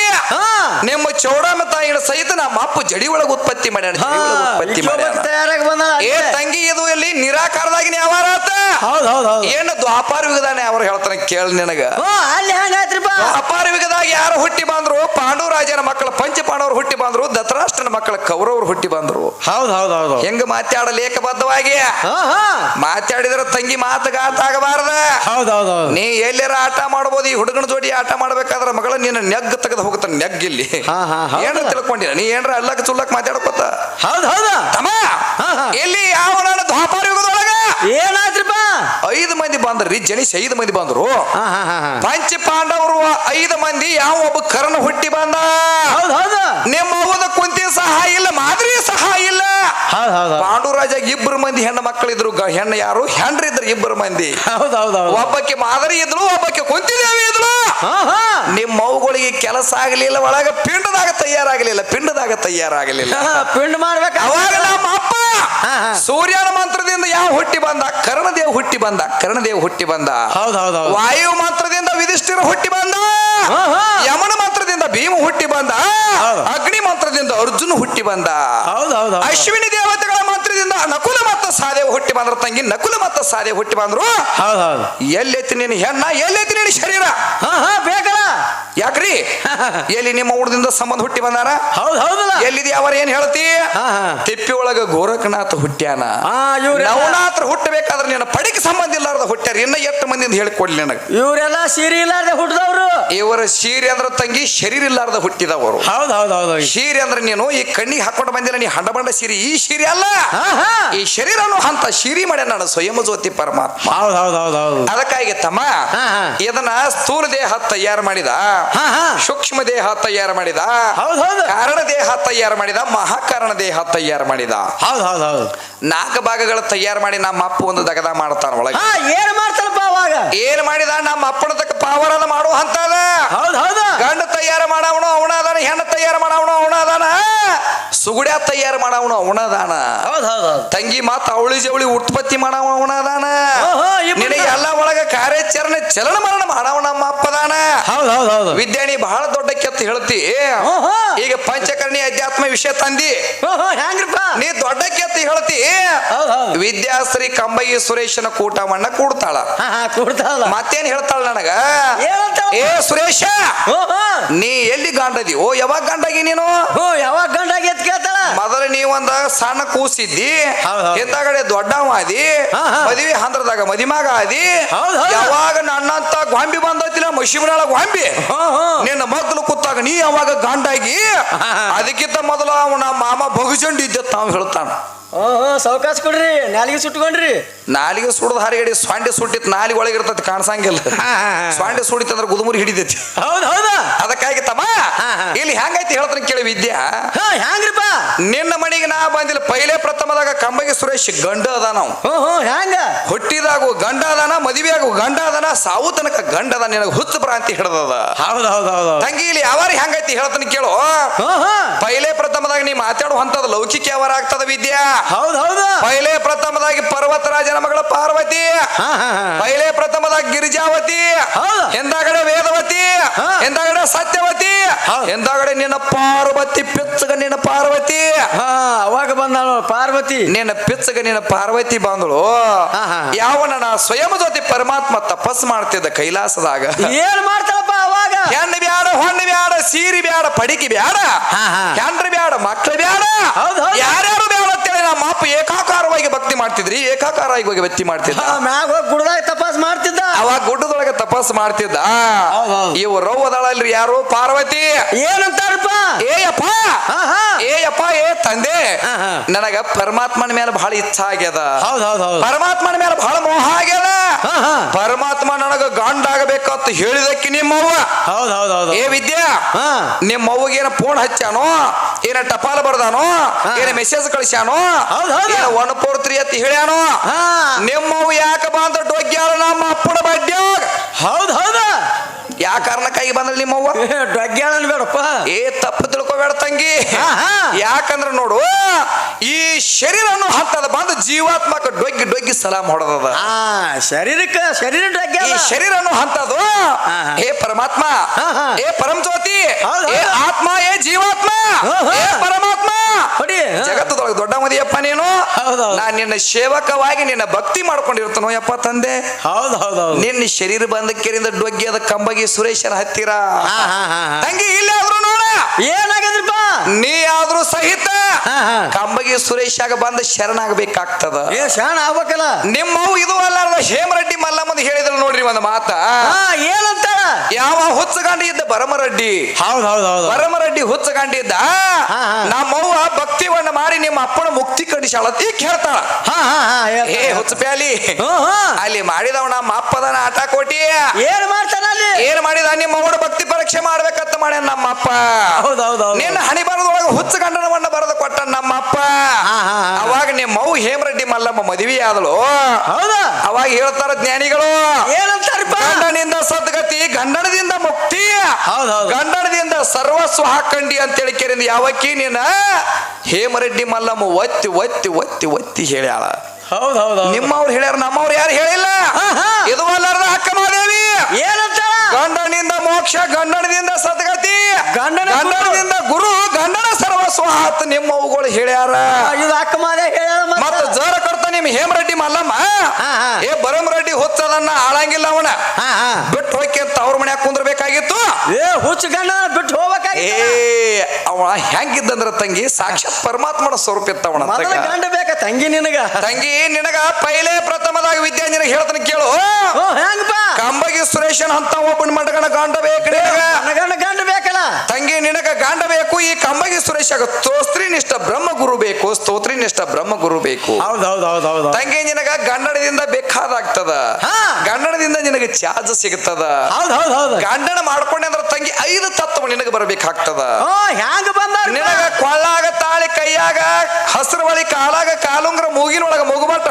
ನಿಮ್ಮ ಚೌಡಮ್ಮ ತಾಯಿ ಸಹಿತ ನಮ್ಮ ಅಪ್ಪ ಜಡಿ ಒಳಗೆ ಉತ್ಪತ್ತಿ ಮಾಡ್ಯಾನ ಹಾ. ಜಡಿ ಒಳಗೆ ಉತ್ಪತ್ತಿ ಮಾಡ್ಯಾನ. ಏ ತಂಗಿ ಇದು ಇಲ್ಲಿ ಯಾವಾರ ಆತ? ಹೌದ್ ಹೌದ್ ಹೌದ್. ಏನು ದ್ವಾಪಾರ ಯುಗದಾನೆ ಅವ್ರು ಹೇಳ್ತಾನೆ ಕೇಳಿ ನಿನಗ? ಹ್ಞೂ ಅಲ್ಲಿ ಹ್ಯಾಂಗಾಯ್ತ್ರಿಪ್ಪ ದ್ವಾಪಾರ ಯುಗದಾಗ ಯಾರು ಹುಟ್ಟಿ ಬಂದ್ರು? ಪಾಂಡುರಾಜನ ಮಕ್ಕಳು ಪಂಚ ಪಾಂಡವರು ಹುಟ್ಟಿ ಬಂದ್ರು ದತ್ತರಾಷ್ಟ್ರನ ಮಕ್ಕಳ ಕೌರವರು ಹುಟ್ಟಿ ಬಂದ್ರು. ಹೌದ್ ಹೌದ್ ಹೌದ್ ಹೌದ್. ಹೆಂಗ ಮಾತಾಡ ಲೇಖಬದ್ಧವಾಗಿ ಹಾ ಹಾ. ಮಾತಾಡಿದ್ರ ತಂಗಿ ಮಾತುಗಾತ ಆಗಬಾರ್ದ? ಹೌದ್ ಹೌದ್ ಹೌದ್. ನೀ ಎಲ್ಲಾರ ಆಟ ಮಾಡ್ಬೋದು? ಈ ಹುಡುಗನ ಜೋಡಿ ಆಟ ಮಾಡ್ಬೇಕಾದ್ರ ಮಗಳ ನಿನ್ನ ನೆಗ್ ತೆಗೆದು ಹೋಗ್ತಾನೆ ನೆಗ್ ಇಲ್ಲಿ. ಹಾ, ಹಾ, ಏನು ತಿಳ್ಕೊಂಡಿಲ್ಲ ನೀ ಏನ್ರ ಅಲ್ಲಕ್ ಚುಲ್ಲಕ್ ಮಾತಾಡ್ಕೊತ? ಹೌದ್ ಹೌದ. ತಮ್ಮ ಎಲ್ಲಿ ಯಾವ ದ್ವಾಪಾರ ಯುಗದೊಳಗ ಏನಾಯ್ತ್ರಿಪ್ಪ ಐದು ಮಂದಿ ಬಂದ್ರಿ ಜನಿಸಿ ಐದು ಮಂದಿ ಬಂದ್ರು. ಪಂಚ ಪಾಂಡವರು ಐದು ಮಂದಿ ಯಾವ ಒಬ್ಬ ಕರ್ಣ ಹುಟ್ಟಿ ಬಂದ? ಹೌದ್ ಹೌದ್. ನಿಮ್ಮ ಹೋದ ಕುಂತಿ ಸಹ ಇಲ್ಲ ಮಾದರಿ ಸಹ ಇಲ್ಲ. ಪಾಂಡುರಾಜ ಇಬ್ಬರು ಮಂದಿ ಹೆಣ್ಣು ಮಕ್ಕಳಿದ್ರು ಹೆಣ್ಣು ಯಾರು? ಹೆಣ್ರಿದ್ರು ಇಬ್ಬರು ಮಂದಿ. ಒಬ್ಬಕ್ಕೆ ಮಾದರಿ ಇದ್ರು ಒಬ್ಬಕ್ಕೆ ಕುಂತಿದೇವಿ ಇದ್ರು ನಿಮ್ಮ ಅವುಗಳಿಗೆ ಕೆಲಸ ಆಗಲಿಲ್ಲ ಒಳಗ ಪಿಂಡದಾಗ ತಯಾರಾಗಲಿಲ್ಲ ಪಿಂಡದಾಗ ತಯಾರಾಗಲಿಲ್ಲ. ಪಿಂಡ ಮಾಡ್ಬೇಕ ಅವಾಗ ನಮ್ಮ ಅಪ್ಪ. ಸೂರ್ಯನ ಮಂತ್ರದಿಂದ ಯಾವ ಹುಟ್ಟಿ ಬಂದ? ಕರ್ಣದೇವ್ ಹುಟ್ಟಿ ಬಂದ ಕರ್ಣದೇವ್ ಹುಟ್ಟಿ ಬಂದ. ಹೌದೌದು ಹೌದ್ ಹೌದ್. ವಾಯು ಮಾತ್ರದಿಂದ ವಿಧಿಷ್ಠಿರ ಹುಟ್ಟಿ ಬಂದ. ಯಮನ ಮಂತ್ರದಿಂದ ಭೀಮ ಹುಟ್ಟಿ ಬಂದ. ಅಗ್ನಿ ಮಂತ್ರದಿಂದ ಅರ್ಜುನ ಹುಟ್ಟಿ ಬಂದ. ಅಶ್ವಿನಿ ದೇವತೆಗಳ ಮಂತ್ರದಿಂದ ನಕುಲ ಮತ್ತು ಸಾದೇವ ಹುಟ್ಟಿ ಬಂದ್ರ ತಂಗಿ ನಕುಲ ಮತ್ತು ಸಾದೇವ ಹುಟ್ಟಿ ಬಂದ್ರು. ಎಲ್ಲೈತಿ ನಿನ್ನ ಹೆಣ್ಣ ಎಲ್ಲೈತಿ ನಿನ್ನ ಶರೀರ. ಹಾ ಹಾ ಬೇಕಲ್ಲ. ಯಾಕ್ರಿ? ಎಲ್ಲಿ ನಿಮ್ಮ ಊರದಿಂದ ಸಂಬಂಧ ಹುಟ್ಟಿ ಬಂದಾರ? ಹೌದು ಹೌದಲ್ಲ. ಎಲ್ಲಿದೆ ಅವರ ಏನ್ ಹೇಳ್ತಿ. ತಿಪ್ಪಿ ಒಳಗ ಗೋರಖನಾಥ ಹುಟ್ಟ್ಯಾನ. ನವನಾತ್ರ ಹುಟ್ಟಬೇಕಾದ್ರೆ ನಿನ್ನ ಪಡಿಕೆ ಸಂಬಂಧ ಇಲ್ಲಾರ್ದ ಹುಟ್ಟ್ಯಾರ. ಇನ್ನ ಎಷ್ಟು ಮಂದಿ ಹೇಳಿಕೊಡ್ಲಿ ನನಗೆ? ಇವರೆಲ್ಲ ಸೀರೆ ಇಲ್ಲಾರ್ದೆ ಹುಟ್ಟಿದವರು ಇವರ ಸೀರೆ ಅಂದ್ರ ತಂಗಿ ಶರೀರ ಇಲ್ಲಾರ್ದ ಹುಟ್ಟಿದವರು. ಹೌದು ಹೌದು ಹೌದು ಸೀರೆ ಅಂದ್ರೆ ನೀನು ಈ ಕಣ್ಣಿಗೆ ಹಾಕೊಂಡು ಬಂದಿಲ್ಲ ನೀ ಹಂಡ ಬಂಡ ಸೀರೆ. ಈ ಸೀರೆ ಅಲ್ಲ. ಹಾ ಹಾ. ಈ ಶರೀರನು ಅಂತ ಶಿರಿ ಮಾಡ್ಯಾನ ನಾನು ಸ್ವಯಂ ಜ್ಯೋತಿ ಪರಮಾತ್ಮ. ಹೌದ್ ಹೌದ್ ಹೌದ್ ಹೌದು. ಅದಕ್ಕಾಗಿ ತಮ್ಮ. ಇದನ್ನ ಸ್ಥೂಲ ದೇಹ ತಯಾರು ಮಾಡಿದ. ಸೂಕ್ಷ್ಮ ದೇಹ ತಯಾರು ಮಾಡಿದ. ಹೌದ್ ಹೌದು. ಕಾರಣ ದೇಹ ತಯಾರು ಮಾಡಿದ ಮಹಾಕಾರಣ ದೇಹ ತಯಾರು ಮಾಡಿದ. ಹೌದ್ ಹೌದ್ ಹೌದು. ನಾಲ್ಕು ಭಾಗಗಳ ತಯಾರು ಮಾಡಿ ನಮ್ಮ ಅಪ್ಪ ಒಂದು ದಗದ ಮಾಡ್ತಾನ ಒಳಗೆ. ಏನ್ ಮಾಡ್ತಾರಪ್ಪ ಅವಾಗ? ಏನ್ ಮಾಡಿದ? ನಮ್ಮ ಅಪ್ಪನ ತಕ್ಕ ಪಾವರ ಮಾಡುವ ಅಂತದ ಹೌದ್ ಹೌದು. ಗಂಡ ತಯಾರು ಮಾಡವನು ಅವನ ಅದಾನ. ಹೆಣ್ಣು ತಯಾರು ಮಾಡವನು ಅವನ ಅದಾನ. ಸುಗುಡ್ಯ ತಯಾರು ಮಾಡವನು ಅವನ ಅದಾನ. ತಂಗಿ ಮಾತ ಅವಳಿ ಜವಳಿ ಉತ್ಪತ್ತಿ ಮಾಡವ ಅವನ ಅದಾನ. ನಿನಗೆ ಎಲ್ಲ ಒಳಗ ಕಾರ್ಯಾಚರಣೆ ಚಲನ ಮರಣ ಮಾಡವ ನಮ್ಮ ಅಪ್ಪದಾನ ವಿದ್ಯಾಣಿ ಬಹಳ ದೊಡ್ಡ ಕೆತ್ತ ಹೇಳ್ತಿ. ಈಗ ಪಂಚಕರ್ಣಿ ಅಧ್ಯಾತ್ಮ ವಿಷಯ ತಂದಿ. ನೀ ದೊಡ್ಡ ಕೆತ್ತಿ ಹೇಳ್ತಿ. ವಿದ್ಯಾಶ್ರೀ ಕಂಬಯಿ ಸುರೇಶನ ಕೂಟವನ್ನ ಕೂಡ್ತಾಳ. ಕೊಡ್ತಾವಲ್ಲ ಮತ್ತೇನ್ ಹೇಳ್ತಾಳ ನನಗ? ಏ ಸುರೇಶ! ನೀ ಎಲ್ಲಿ ಗಂಡದಿ? ಓ ಯಾವಾಗ ಗಂಡಾಗಿ ನೀನು? ಹ್ಞೂ ಯಾವಾಗ ಗಂಡಾಗಿ ಎತ್ ಕೇಳ್ತಾಳ? ಮೊದಲ ನೀವೊಂದ ಸಣ್ಣ ಕೂಸಿದ್ದಿ ಹೌದ್ ಹೌದ್. ಹಿಂದಗಡೆ ದೊಡ್ಡವ ಆದಿ ಹಾ, ಹಾ. ಮದುವೆ ಹಂದ್ರದಾಗ ಮದಿಮಾಗ ಆದಿ. ಹೌದ್ ಹೌದ್. ಯಾವಾಗ ನನ್ನಂತ ಗೊಂಬಿ ಬಂದೈತಿಲ್ಲ ಮಶಿಮನಾಳ ಗೊಂಬಿ ನಿನ್ನ ಮಗ್ಲು ಕೂತಾಗ ನೀ ಯಾವಾಗ ಗಂಡಾಗಿ? ಹಾ. ಅದಕ್ಕಿಂತ ಮೊದಲು ಅವನ ಮಾಮ ಬಗುಜಂಡಿ ಇದ್ದ ತಾವು ಹೇಳ್ತಾನ. ಓಹೋ ಸಾವಕಾಶ ಕೊಡ್ರಿ ನಾಲಿಗೆ ಸುಟ್ಕೊಂಡ್ರಿ. ನಾಲಿಗೆ ಸುಡದ ಹಾರಿಗಡಿ ಸ್ವಾಂಡೆ ಸುಟ್ಟಿತ್ ನಾಲಿಗೆ ಒಳಗಿರ್ತತಿ ಕಾಣಿಸಂಗಿಲ್ಲ. ಸ್ವಾಂಡೆ ಸುಡಿತ ಅಂದ್ರೆ ಗುದುಮುರಿ ಹಿಡಿದೈತಿ ಹೌದ್ ಹೌದು. ಅದಕ್ಕಾಗಿ ತಮ್ಮ. ಇಲ್ಲಿ ಹೆಂಗೈತಿ ಹೇಳ್ತಾನೆ ಕೇಳಿ ವಿದ್ಯಾ. ಹಾ ಹೆಂಗ್ರಪ್ಪ ನಿನ್ನ ಮನೆಗೆ ನಾ ಬಂದಿಲ್ಲ ಪೈಲೆ ಪ್ರಥಮದಾಗ ಕಂಬಗೆ ಸುರೇಶ್ ಗಂಡ ಅದ ನಾವು. ಹೆಂಗ ಹುಟ್ಟಿದಾಗು ಗಂಡ ಅದಾನ ಮದುವೆಯಾಗು ಗಂಡ ಅದಾನ ಸಾವು ತನಕ ಗಂಡ ಅದ ನಿನಗೆ ಹುತ್ತ ಪ್ರಾಂತಿ ಹಿಡದದ. ಹೌದ್ ಹೌದ್ ಹೌದ್ ತಂಗಿ ಇಲ್ಲಿ ಯಾವಾರ ಹೆಂಗೈತಿ ಹೇಳ್ತಾನೆ ಕೇಳು. ಪೈಲೆ ಪ್ರಥಮದಾಗ ನೀ ಮಾತಾಡುವಂತದ ಲೌಕಿಕ ಯಾವಾರ ಆಗ್ತದ ವಿದ್ಯಾ. ಹೌದು ಹೌದು. ಪೈಲೆ ಪ್ರಥಮದಾಗಿ ಪರ್ವತರಾಜನ ಮಗಳ ಪಾರ್ವತಿ. ಪೈಲೆ ಪ್ರಥಮದ ಗಿರಿಜಾವತಿ. ಎಂದಾಗಡೆ ವೇದವತಿ. ಎಂದಾಗಡೆ ಸತ್ಯವತಿ. ಎಂದಾಗಡೆ ನಿನ್ನ ಪಾರ್ವತಿ ಪಿಚ್ಚಗ ನಿನ್ನ ಪಾರ್ವತಿ. ಹಾ ಅವಾಗ ಬಂದಳು ಪಾರ್ವತಿ. ನಿನ್ನ ಪಿಚ್ಚಗ ನಿನ್ನ ಪಾರ್ವತಿ ಬಂದಳು. ಯಾವ ನನ್ನ ಸ್ವಯಂ ಜೊತೆ ಪರಮಾತ್ಮ ತಪಸ್ ಮಾಡ್ತಿದ್ದ ಕೈಲಾಸದಾಗ. ಏನ್ ಮಾಡ್ತಾಳಪ್ಪ ಅವಾಗ? ಹೆಣ್ಣ ಬ್ಯಾಡ ಹೊಣ್ಣ ಬ್ಯಾಡ ಸೀರಿ ಬ್ಯಾಡ ಪಡಿಕೆ ಬ್ಯಾಡ. ಹೆಂಡ್ರು ಬ್ಯಾಡ ಮಕ್ಳು ಬ್ಯಾಡ. ಯಾರ್ಯಾರು ಬ್ಯಾಡ ಅಪ್ಪ ಏಕಾಕಾರವಾಗಿ ಭಕ್ತಿ ಮಾಡ್ತಿದ್ರಿ? ಏಕಾಕಾರವಾಗಿ ಭಕ್ತಿ ಮಾಡ್ತಿದ್ದ ಹಾ, ಮ್ಯಾಗ ಹೋಗಿ ತಪಾಸ್ ಮಾಡ್ತಿದ್ದ ಅವಾಗ ಗುಡ್ಡದೊಳಗೆ ತಪಸ್ ಮಾಡ್ತಿದ್ದ. ಇವು ರವ್ ಅದಾಳಲ್ರಿ ಯಾರು? ಪಾರ್ವತಿ. ಏನಂತಾರಪ್ಪ? ಏಯಪ್ಪ. ಏಯಪ್ಪ ಏ ತಂದೆ. ನನಗ ಪರಮಾತ್ಮನ ಮೇಲೆ ಬಹಳ ಇಚ್ಛ ಆಗ್ಯದ. ಹೌದ್ ಹೌದ್ ಹೌದ್. ಪರಮಾತ್ಮನ ಮೇಲೆ ಬಹಳ ಮೋಹ ಆಗ್ಯದ. ಪರಮಾತ್ಮ ನನಗ ಗಂಡ ಆಗಬೇಕಂತ ಹೇಳಿದಕ್ಕೆ ನಿಮ್ಮವ್ವ. ಹೌದ್ ಹೌದ್ ಹೌದ್. ಏ ವಿದ್ಯಾ ಹಾ. ನಿಮ್ಮ ಅವ್ವಗೆ ಏನ ಫೋನ್ ಹಚ್ಚಾನೋ ಏನ ಟಪಾಲ್ ಬರ್ದಾನೋ. ಏನ ಮೆಸೇಜ್ ಕಳಿಸ್ಯಾನೋ ಹೌದ್ ಹೌದ್. ಏನ ಒನ್ ಫೋರ್ ತ್ರೀ ಅಂತ ಹೇಳ್ಯಾನೋ ಹಾ. ನಿಮ್ಮವ್ವ ಯಾಕ ಬಂದ ಡೋಗ್ಯಾರ ನಮ್ಮ ಅಪ್ಪನ ಬಡ್ಡ್ಯಾಗ ಹೌದ್ ಹೌದ. ಯಾ ಕಾರಣಕ್ಕಾಗಿ ಬಂದ್ರ ನಿಮ್ಮವ್ವ? ಡಗ್ಗ್ಯಾಳನ್ ಬೇಡಪ್ಪ. ಏ ತಪ್ಪು ತಿಳ್ಕೊಬೇಡ ತಂಗಿ. ಯಾಕಂದ್ರ ನೋಡು ಈ ಶರೀರನು ಹತ್ತದ ಬಂದು ಜೀವಾತ್ಮಕ ಡೊಗ್ಗಿ ಡೊಗ್ಗಿ ಸಲಾಮ್ ಹೊಡೆದದ. ಶರೀರಕ್ಕ ಶರೀರ ಈ ಶರೀರ ಹಂತದು ಹಾ, ಪರಮಾತ್ಮ. ಏ ಪರಮತೋತಿ ಜ್ಯೋತಿ ಏ. ಆತ್ಮ ಏ ಜೀವಾತ್ಮ. ಏ ಪರಮಾತ್ಮ ಹೊಡಿ. ಜಗತ್ತದೊಳಗೆ ದೊಡ್ಡ ಮದಿಯಪ್ಪ ನೀನು ನಾನು ನಿನ್ನ ಸೇವಕವಾಗಿ ನಿನ್ನ ಭಕ್ತಿ ಮಾಡ್ಕೊಂಡಿರ್ತನೋ ಯಪ್ಪ ತಂದೆ. ಹೌದು ಹೌದು ನಿನ್ನ ಶರೀರ ಬಂದಕ್ಕೆರಿಂದ ಡೊಗ್ಗಿಯದ ಕಂಬಗಿ ಸುರೇಶನ ಹತ್ತಿರ. ತಂಗಿ ಇಲ್ಲಿ ಆದ್ರೂ ನೋಡ. ಏನಾಗಿದ್ರಪ್ಪ? ನೀ ಆದ್ರೂ ಸಹಿತ ಕಂಬಗಿ ಸುರೇಶಾಗ ಬಂದ ಶರಣಾಗಬೇಕಾಗ್ತದ. ಏ ಶರಣ ಆಗ್ಬೇಕಲ್ಲ. ನಿಮ್ಮವು ಇದು ಅಲ್ಲಾರ್ದ ಹೇಮರೆಡ್ಡಿ ಮಲ್ಲಮ್ಮ ಹೇಳಿದ್ರು ನೋಡ್ರಿ ಒಂದು ಮಾತ. ಏನಂತ ಯಾವ ಹುಚ್ಚಗಂಡಿ ಇದ್ದ ಭರಮರಡ್ಡಿ? ಹೌದ್ ಹೌದ್ ಹೌದ್ ಬರಮರೆಡ್ಡಿ ಹುಚ್ಚಗಂಡಿ ಇದ್ದ? ಹಾ, ಹಾ. ನಮ್ಮವ್ವ ಭಕ್ತಿವನ್ನ ಮಾಡಿ ನಿಮ್ಮ ಅಪ್ಪನ ಮುಕ್ತಿ ಕಡಿಸಾಳ ಈಗ ಹೇಳ್ತಾಳ. ಹಾ ಹಾ ಹಾ ಏ. ಹುಚ್ಚ ಪ್ಯಾಲಿ. ಹ್ಞೂ, ಹ್ಞೂ. ಅಲ್ಲಿ ಮಾಡಿದವ ನಮ್ಮ ಅಪ್ಪದನ ಆಟ ಕೋಟಿ. ಏನ್ ಮಾಡ್ತಾನ ಅಲ್ಲಿ? ಏನ್ ಮಾಡಿದ? ನಿಮ್ಮ ಭಕ್ತಿ ಪರೀಕ್ಷೆ ಮಾಡ್ಬೇಕಂತ ಮಾಡ್ಯಾನ ನಮ್ಮಪ್ಪ. ಹೌದ್ ಹೌದ್ ಹೌದ್ ನಿನ್ನ ಹಣಿ ಬರದೊಳಗ ಹುಚ್ಚ ಗಂಡನವನ್ನ ಬರೆದು ಕೊಟ್ಟ ನಮ್ಮ ಅಪ್ಪ ಹಾ, ಹಾ, ಹಾ. ಅವಾಗ ನಿಮ್ಮ ಮೌ ಹೇಮರೆಡ್ಡಿ ಮಲ್ಲಮ್ಮ ಮದುವೆ ಆದಳು ಹೌದಾ? ಅವಾಗ ಹೇಳ್ತಾರ ಜ್ಞಾನಿಗಳು ಗಂಡನಿಂದ ಸದ್ಗತಿ ಗಂಡನದಿಂದ ಮುಕ್ತಿ ಗಂಡನದಿಂದ ಸರ್ವಸ್ವ ಹಾಕಂಡಿ ಅಂತೇಳಿ ಕೇಳಿದ ಯಾವಕ್ಕಿ ನೀನ? ಹೇಮರೆಡ್ಡಿ ಮಲ್ಲಮ್ಮ ಒತ್ತಿ ಒತ್ತಿ ಒತ್ತಿ ಒತ್ತಿ ಹೇಳ್ಯಾಳ. ಹೌದೌದು ಹೌದ್ ಹೌದ್ ನಿಮ್ಮವ್ರು ಹೇಳ್ಯಾರ ನಮ್ಮವ್ರು ಯಾರು ಹೇಳಿಲ್ಲ. ಇದು ಅಲ್ಲಾರ್ದ ಅಕ್ಕ ಮಾದೇವಿ ಏನಂತಾಳ ಗಂಡನಿಂದ ಮೋಕ್ಷ ಗಂಡನದಿಂದ ಸದ್ಗತಿ ಗಂಡನ ಗುರು. ಗಂಡನದಿಂದ ಗುರು ಗಂಡನ ಸರ್ವಸ್ವ ಆತ್ ನಿಮ್ಮ ಅವುಗಳು ಹೇಳ್ಯಾರ ಮತ್ತೆ ಇದು ಮತ್ತ? ಮತ್ತ ಜೋರ ಕೊಡ್ತ ನಿಮ್ ಹೇಮರೆಡ್ಡಿ ಮಲ್ಲಮ್ಮ? ಹಾ, ಹಾ. ರೆಡ್ಡಿ ಹುಚ್ಚದನ್ನ ಆಳಂಗಿಲ್ಲ ಅವನ. ಬಿಟ್ಟು ಹೋಗಿ ಅಂತ ಅವ್ರ ಮನ್ಯಾಗ ಕುಂದ್ರಬೇಕಾಗಿತ್ತು. ಏ ಹುಚ್ಚ ಗಂಡನ ಬಿಟ್ಟು ಏ ಹೋಗ್ಬೇಕಾಗಿತ್ತು ಅವ ಹೆಂಗಿದ್ದಂದ್ರ ತಂಗಿ? ಸಾಕ್ಷಾತ್ ಪರಮಾತ್ಮನ ಸ್ವರೂಪ ಇತ್ತವಣ ಮೊದಲ ಗಂಡ ಬೇಕ ತಂಗಿ ನಿನಗ? ತಂಗಿ ನಿನಗ ಪೈಲೆ ಪ್ರಥಮದಾಗ ವಿದ್ಯೆ ನಿನಗೆ ಹೇಳ್ತಾನೆ ಕೇಳು. ಹೆಂಗಪ್ಪ ಕಂಬಗಿ ಸುರೇಶನ್ ಅಂತ ಓಪನ್ ಮಟಗಣ ಗಂಡ ಬೇಕ ಗಂಡ ಬೇಕ ತಂಗಿ ನಿನಗ ಗಂಡ ಬೇಕು ಈ ಕಂಬಗಿ ಸುರೇಶ ಸ್ತೋತ್ರಿನಿಷ್ಠ ಬ್ರಹ್ಮ ಗುರು ಬೇಕು. ಸ್ತೋತ್ರಿನಿಷ್ಠ ಬ್ರಹ್ಮ ಗುರು ಬೇಕು. ಹೌದ್ ಹೌದ್ ಹೌದ್ ಹೌದ್ ತಂಗಿ ನಿನಗ ಗಂಡನದಿಂದ ಬೇಕಾದಾಗ್ತದ. ಹಾ. ಗಂಡನದಿಂದ ನಿನಗೆ ಚಾರ್ಜ್ ಸಿಗ್ತದ. ಹೌದ್ ಹೌದ್ ಹೌದ್. ಗಂಡನ ಮಾಡ್ಕೊಂಡೆ ಅಂದ್ರೆ ತಂಗಿ ಐದು ತತ್ವ ನಿನಗೆ ಬರಬೇಕಾಗ್ತದ. ಓ ಹ್ಯಾಂಗ ಬಂದಾರ ನಿನಗ ಕೊಳ್ಳಾಗ ತಾಳಿ ಕೈಯಾಗ ಹಸಿರು ಬಳಿ ಕಾಲಾಗ ಮುಗುಬಟ್ಟ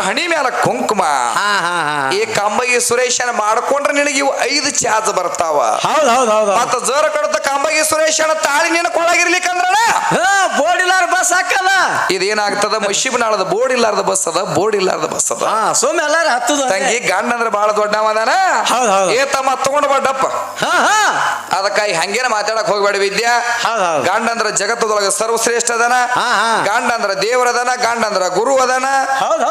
ಹಣಿ ಮ್ಯಾಲ ಕುಂಕುಮ. ಹಾ ಹಾ ಹಾ. ಈ ಕಂಬಗಿ ಸುರೇಶನ ಮಾಡ್ಕೊಂಡ್ರೆ ನಿನಗೆ ಇವು ಐದು ಚಾರ್ಜ್ ಬರ್ತಾವ. ಹೌದ್ ಹೌದ್ ಹೌದ್ ಮತ್ತ ಜೋರ ಕಡತ ಕಂಬಗಿ ಸುರೇಶನ ತಾಳಿ ನಿನ್ನ ಕೊಳಗಿರ್ಲಿಕ್ಕಂದ್ರಣ ಹಾ ಇಲ್ಲಾರ ಬಸ್ ಹಾಕಲ್ಲ. ಇದೇನಾಗ್ತದ? ಮಶಿಬನಾಳದ ಬೋರ್ಡ್ ಇಲ್ಲಾರದ ಬಸ್ ಅದ ಬೋರ್ಡ್ ಇಲ್ಲಾರದ ಬಸ್ ಅದ. ಹಾ ಸುಮ್ಮ ಎಲ್ಲಾರು ಹತ್ತದ ತಂಗಿ ಗಂಡ ಅಂದ್ರೆ ಬಹಳ ದೊಡ್ಡವದಾನ. ಏ ತಮ್ಮ ತಗೊಂಡ್ ಬಡ್ಡಪ್ಪ. ಹಾ ಹಾ. ಅದಕ್ಕಾಗಿ ಹಂಗೇನ ಮಾತಾಡಕ್ ಹೋಗ್ಬೇಡ ವಿದ್ಯಾ. ಗಂಡ ಅಂದ್ರ ಜಗತ್ತದೊಳಗ ಸರ್ವಶ್ರೇಷ್ಠ ಅದನ. ಹಾ, ಹಾ. ಗಂಡ ಅಂದ್ರ ದೇವರದನ ಗಂಡ ಅಂದ್ರ ಗುರು ಅದನ. ಹೌದ್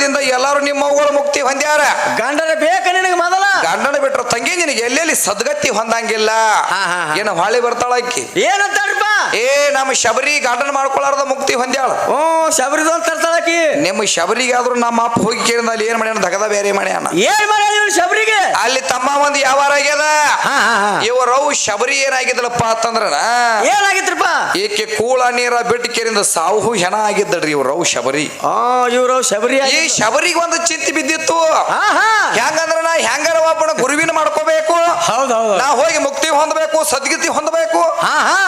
ಹೌದ್. ಎಲ್ಲರೂ ಎಲ್ಲಾರು ನಿಮ್ಮ ಅವ್ಗಳು ಮುಕ್ತಿ ಹೊಂದ್ಯಾರ. ಗಂಡನ ಬೇಕ ನಿನಗೆ ಮೊದಲ. ಗಂಡನ ಬಿಟ್ರ ತಂಗಿ ನಿನಗೆ ಎಲ್ಲೆಲ್ಲಿ ಸದ್ಗತಿ ಹೊಂದಂಗಿಲ್ಲ. ಏನ ಹೊಳಿ ಬರ್ತಾಳ ಅಕ್ಕಿ ಏನಂತಾರಪ್ಪ ಏ ನಮ್ಮ ಶಬರಿ ಗಂಡನ ಮಾಡ್ಕೊಳಾರ್ದ ಮುಕ್ತಿ ಹೊಂದ್ಯಾಳ. ಓ ಶಬರಿದೊಂದ್ ತರ್ತಾಳಕಿ ನಿಮ್ಮ ಶಬರಿಗೆ ಆದ್ರೂ ನಮ್ಮ ಅಪ್ಪ ಹೋಗಿ ಕೇಳಿದ ಅಲ್ಲಿ ಏನ್ ಮಾಡ್ಯಾನ? ದಗದ ಬೇರೆ ಮಾಡ್ಯಾನ. ಏನ್ ಮಾಡ್ಯಾನ ಶಬರಿಗೆ? ಅಲ್ಲಿ ತಮ್ಮ ಒಂದು ಯಾವಾರ ಆಗ್ಯದ? ಇವರವು ಶಬರಿ ಏನಾಗಿದ್ದಳಪ್ಪ ಅಂತಂದ್ರ ಏನಾಗಿತ್ರಪ್ಪ ಈಕೆ ಕೂಳ ನೀರ ಬಿಟ್ಟು ಕೇರಿಂದ ಸಾವು ಹೆಣ ಆಗಿದ್ದಳ್ರಿ ಇವ್ರವು ಶಬರಿ. ಆ ಇವ್ರು ಶಬರಿ ಈ ಶಬರಿಗೆ ಒಂದು ಚಿಂತೆ ಬಿದ್ದಿತ್ತು. ಹಾ ಹಾ ಹೆಂಗಂದ್ರ ನಾ ಹೆಂಗಾರ ಒಬ್ಬನ ಗುರುವಿನ ಮಾಡ್ಕೋಬೇಕು. ಹೌದ್ ಹೌದ್. ನಾ ಹೋಗಿ ಮುಕ್ತಿ ಹೊಂದಬೇಕು ಸದ್ಗತಿ ಹೊಂದಬೇಕು. ಹಾ ಹಾ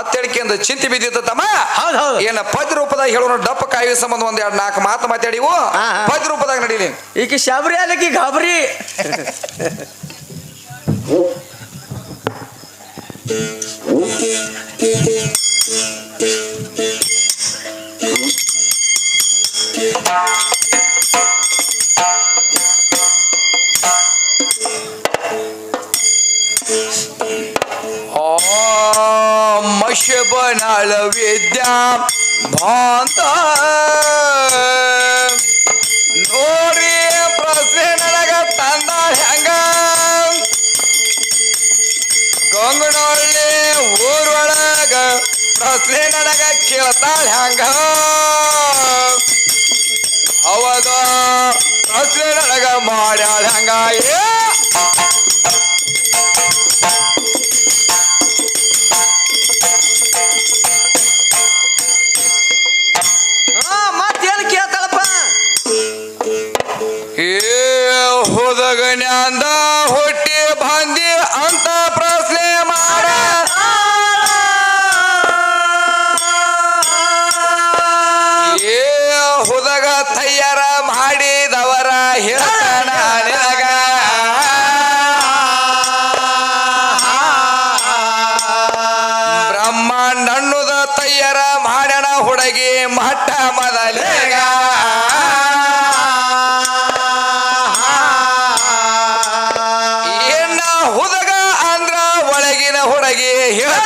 ಅತ್ತಳಿಕೆಯಿಂದ ಚಿಂತೆ ಬಿದ್ದಿತ್ತು ತಮ್ಮ. ಹೌದ್ ಹೌದ್. ಏನ ಪದ ರೂಪದಾಗ ಹೇಳೋಣ ಡಪ್ಪ ಕಾಯಿ ಸಂಬಂಧ ಒಂದ್ ಎರಡ್ ನಾಲ್ಕು ಮಾತು ಮಾತಾಡಿವು ಪದ ರೂಪದಾಗ ನಡೀಲಿ. ಈಕೆ ಶಬರಿ ಅಲ್ಲಿ ಗಾಬರಿ. ಮಶಬನಾಳ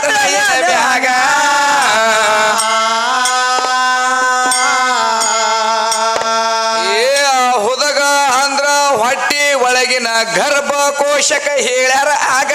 ಬ್ಯಾಗ. ಏ ಹುದಗ ಅಂದ್ರ ಹೊಟ್ಟಿ ಒಳಗಿನ ಗರ್ಭಕೋಶಕ ಹೇಳ್ಯಾರ ಆಗ.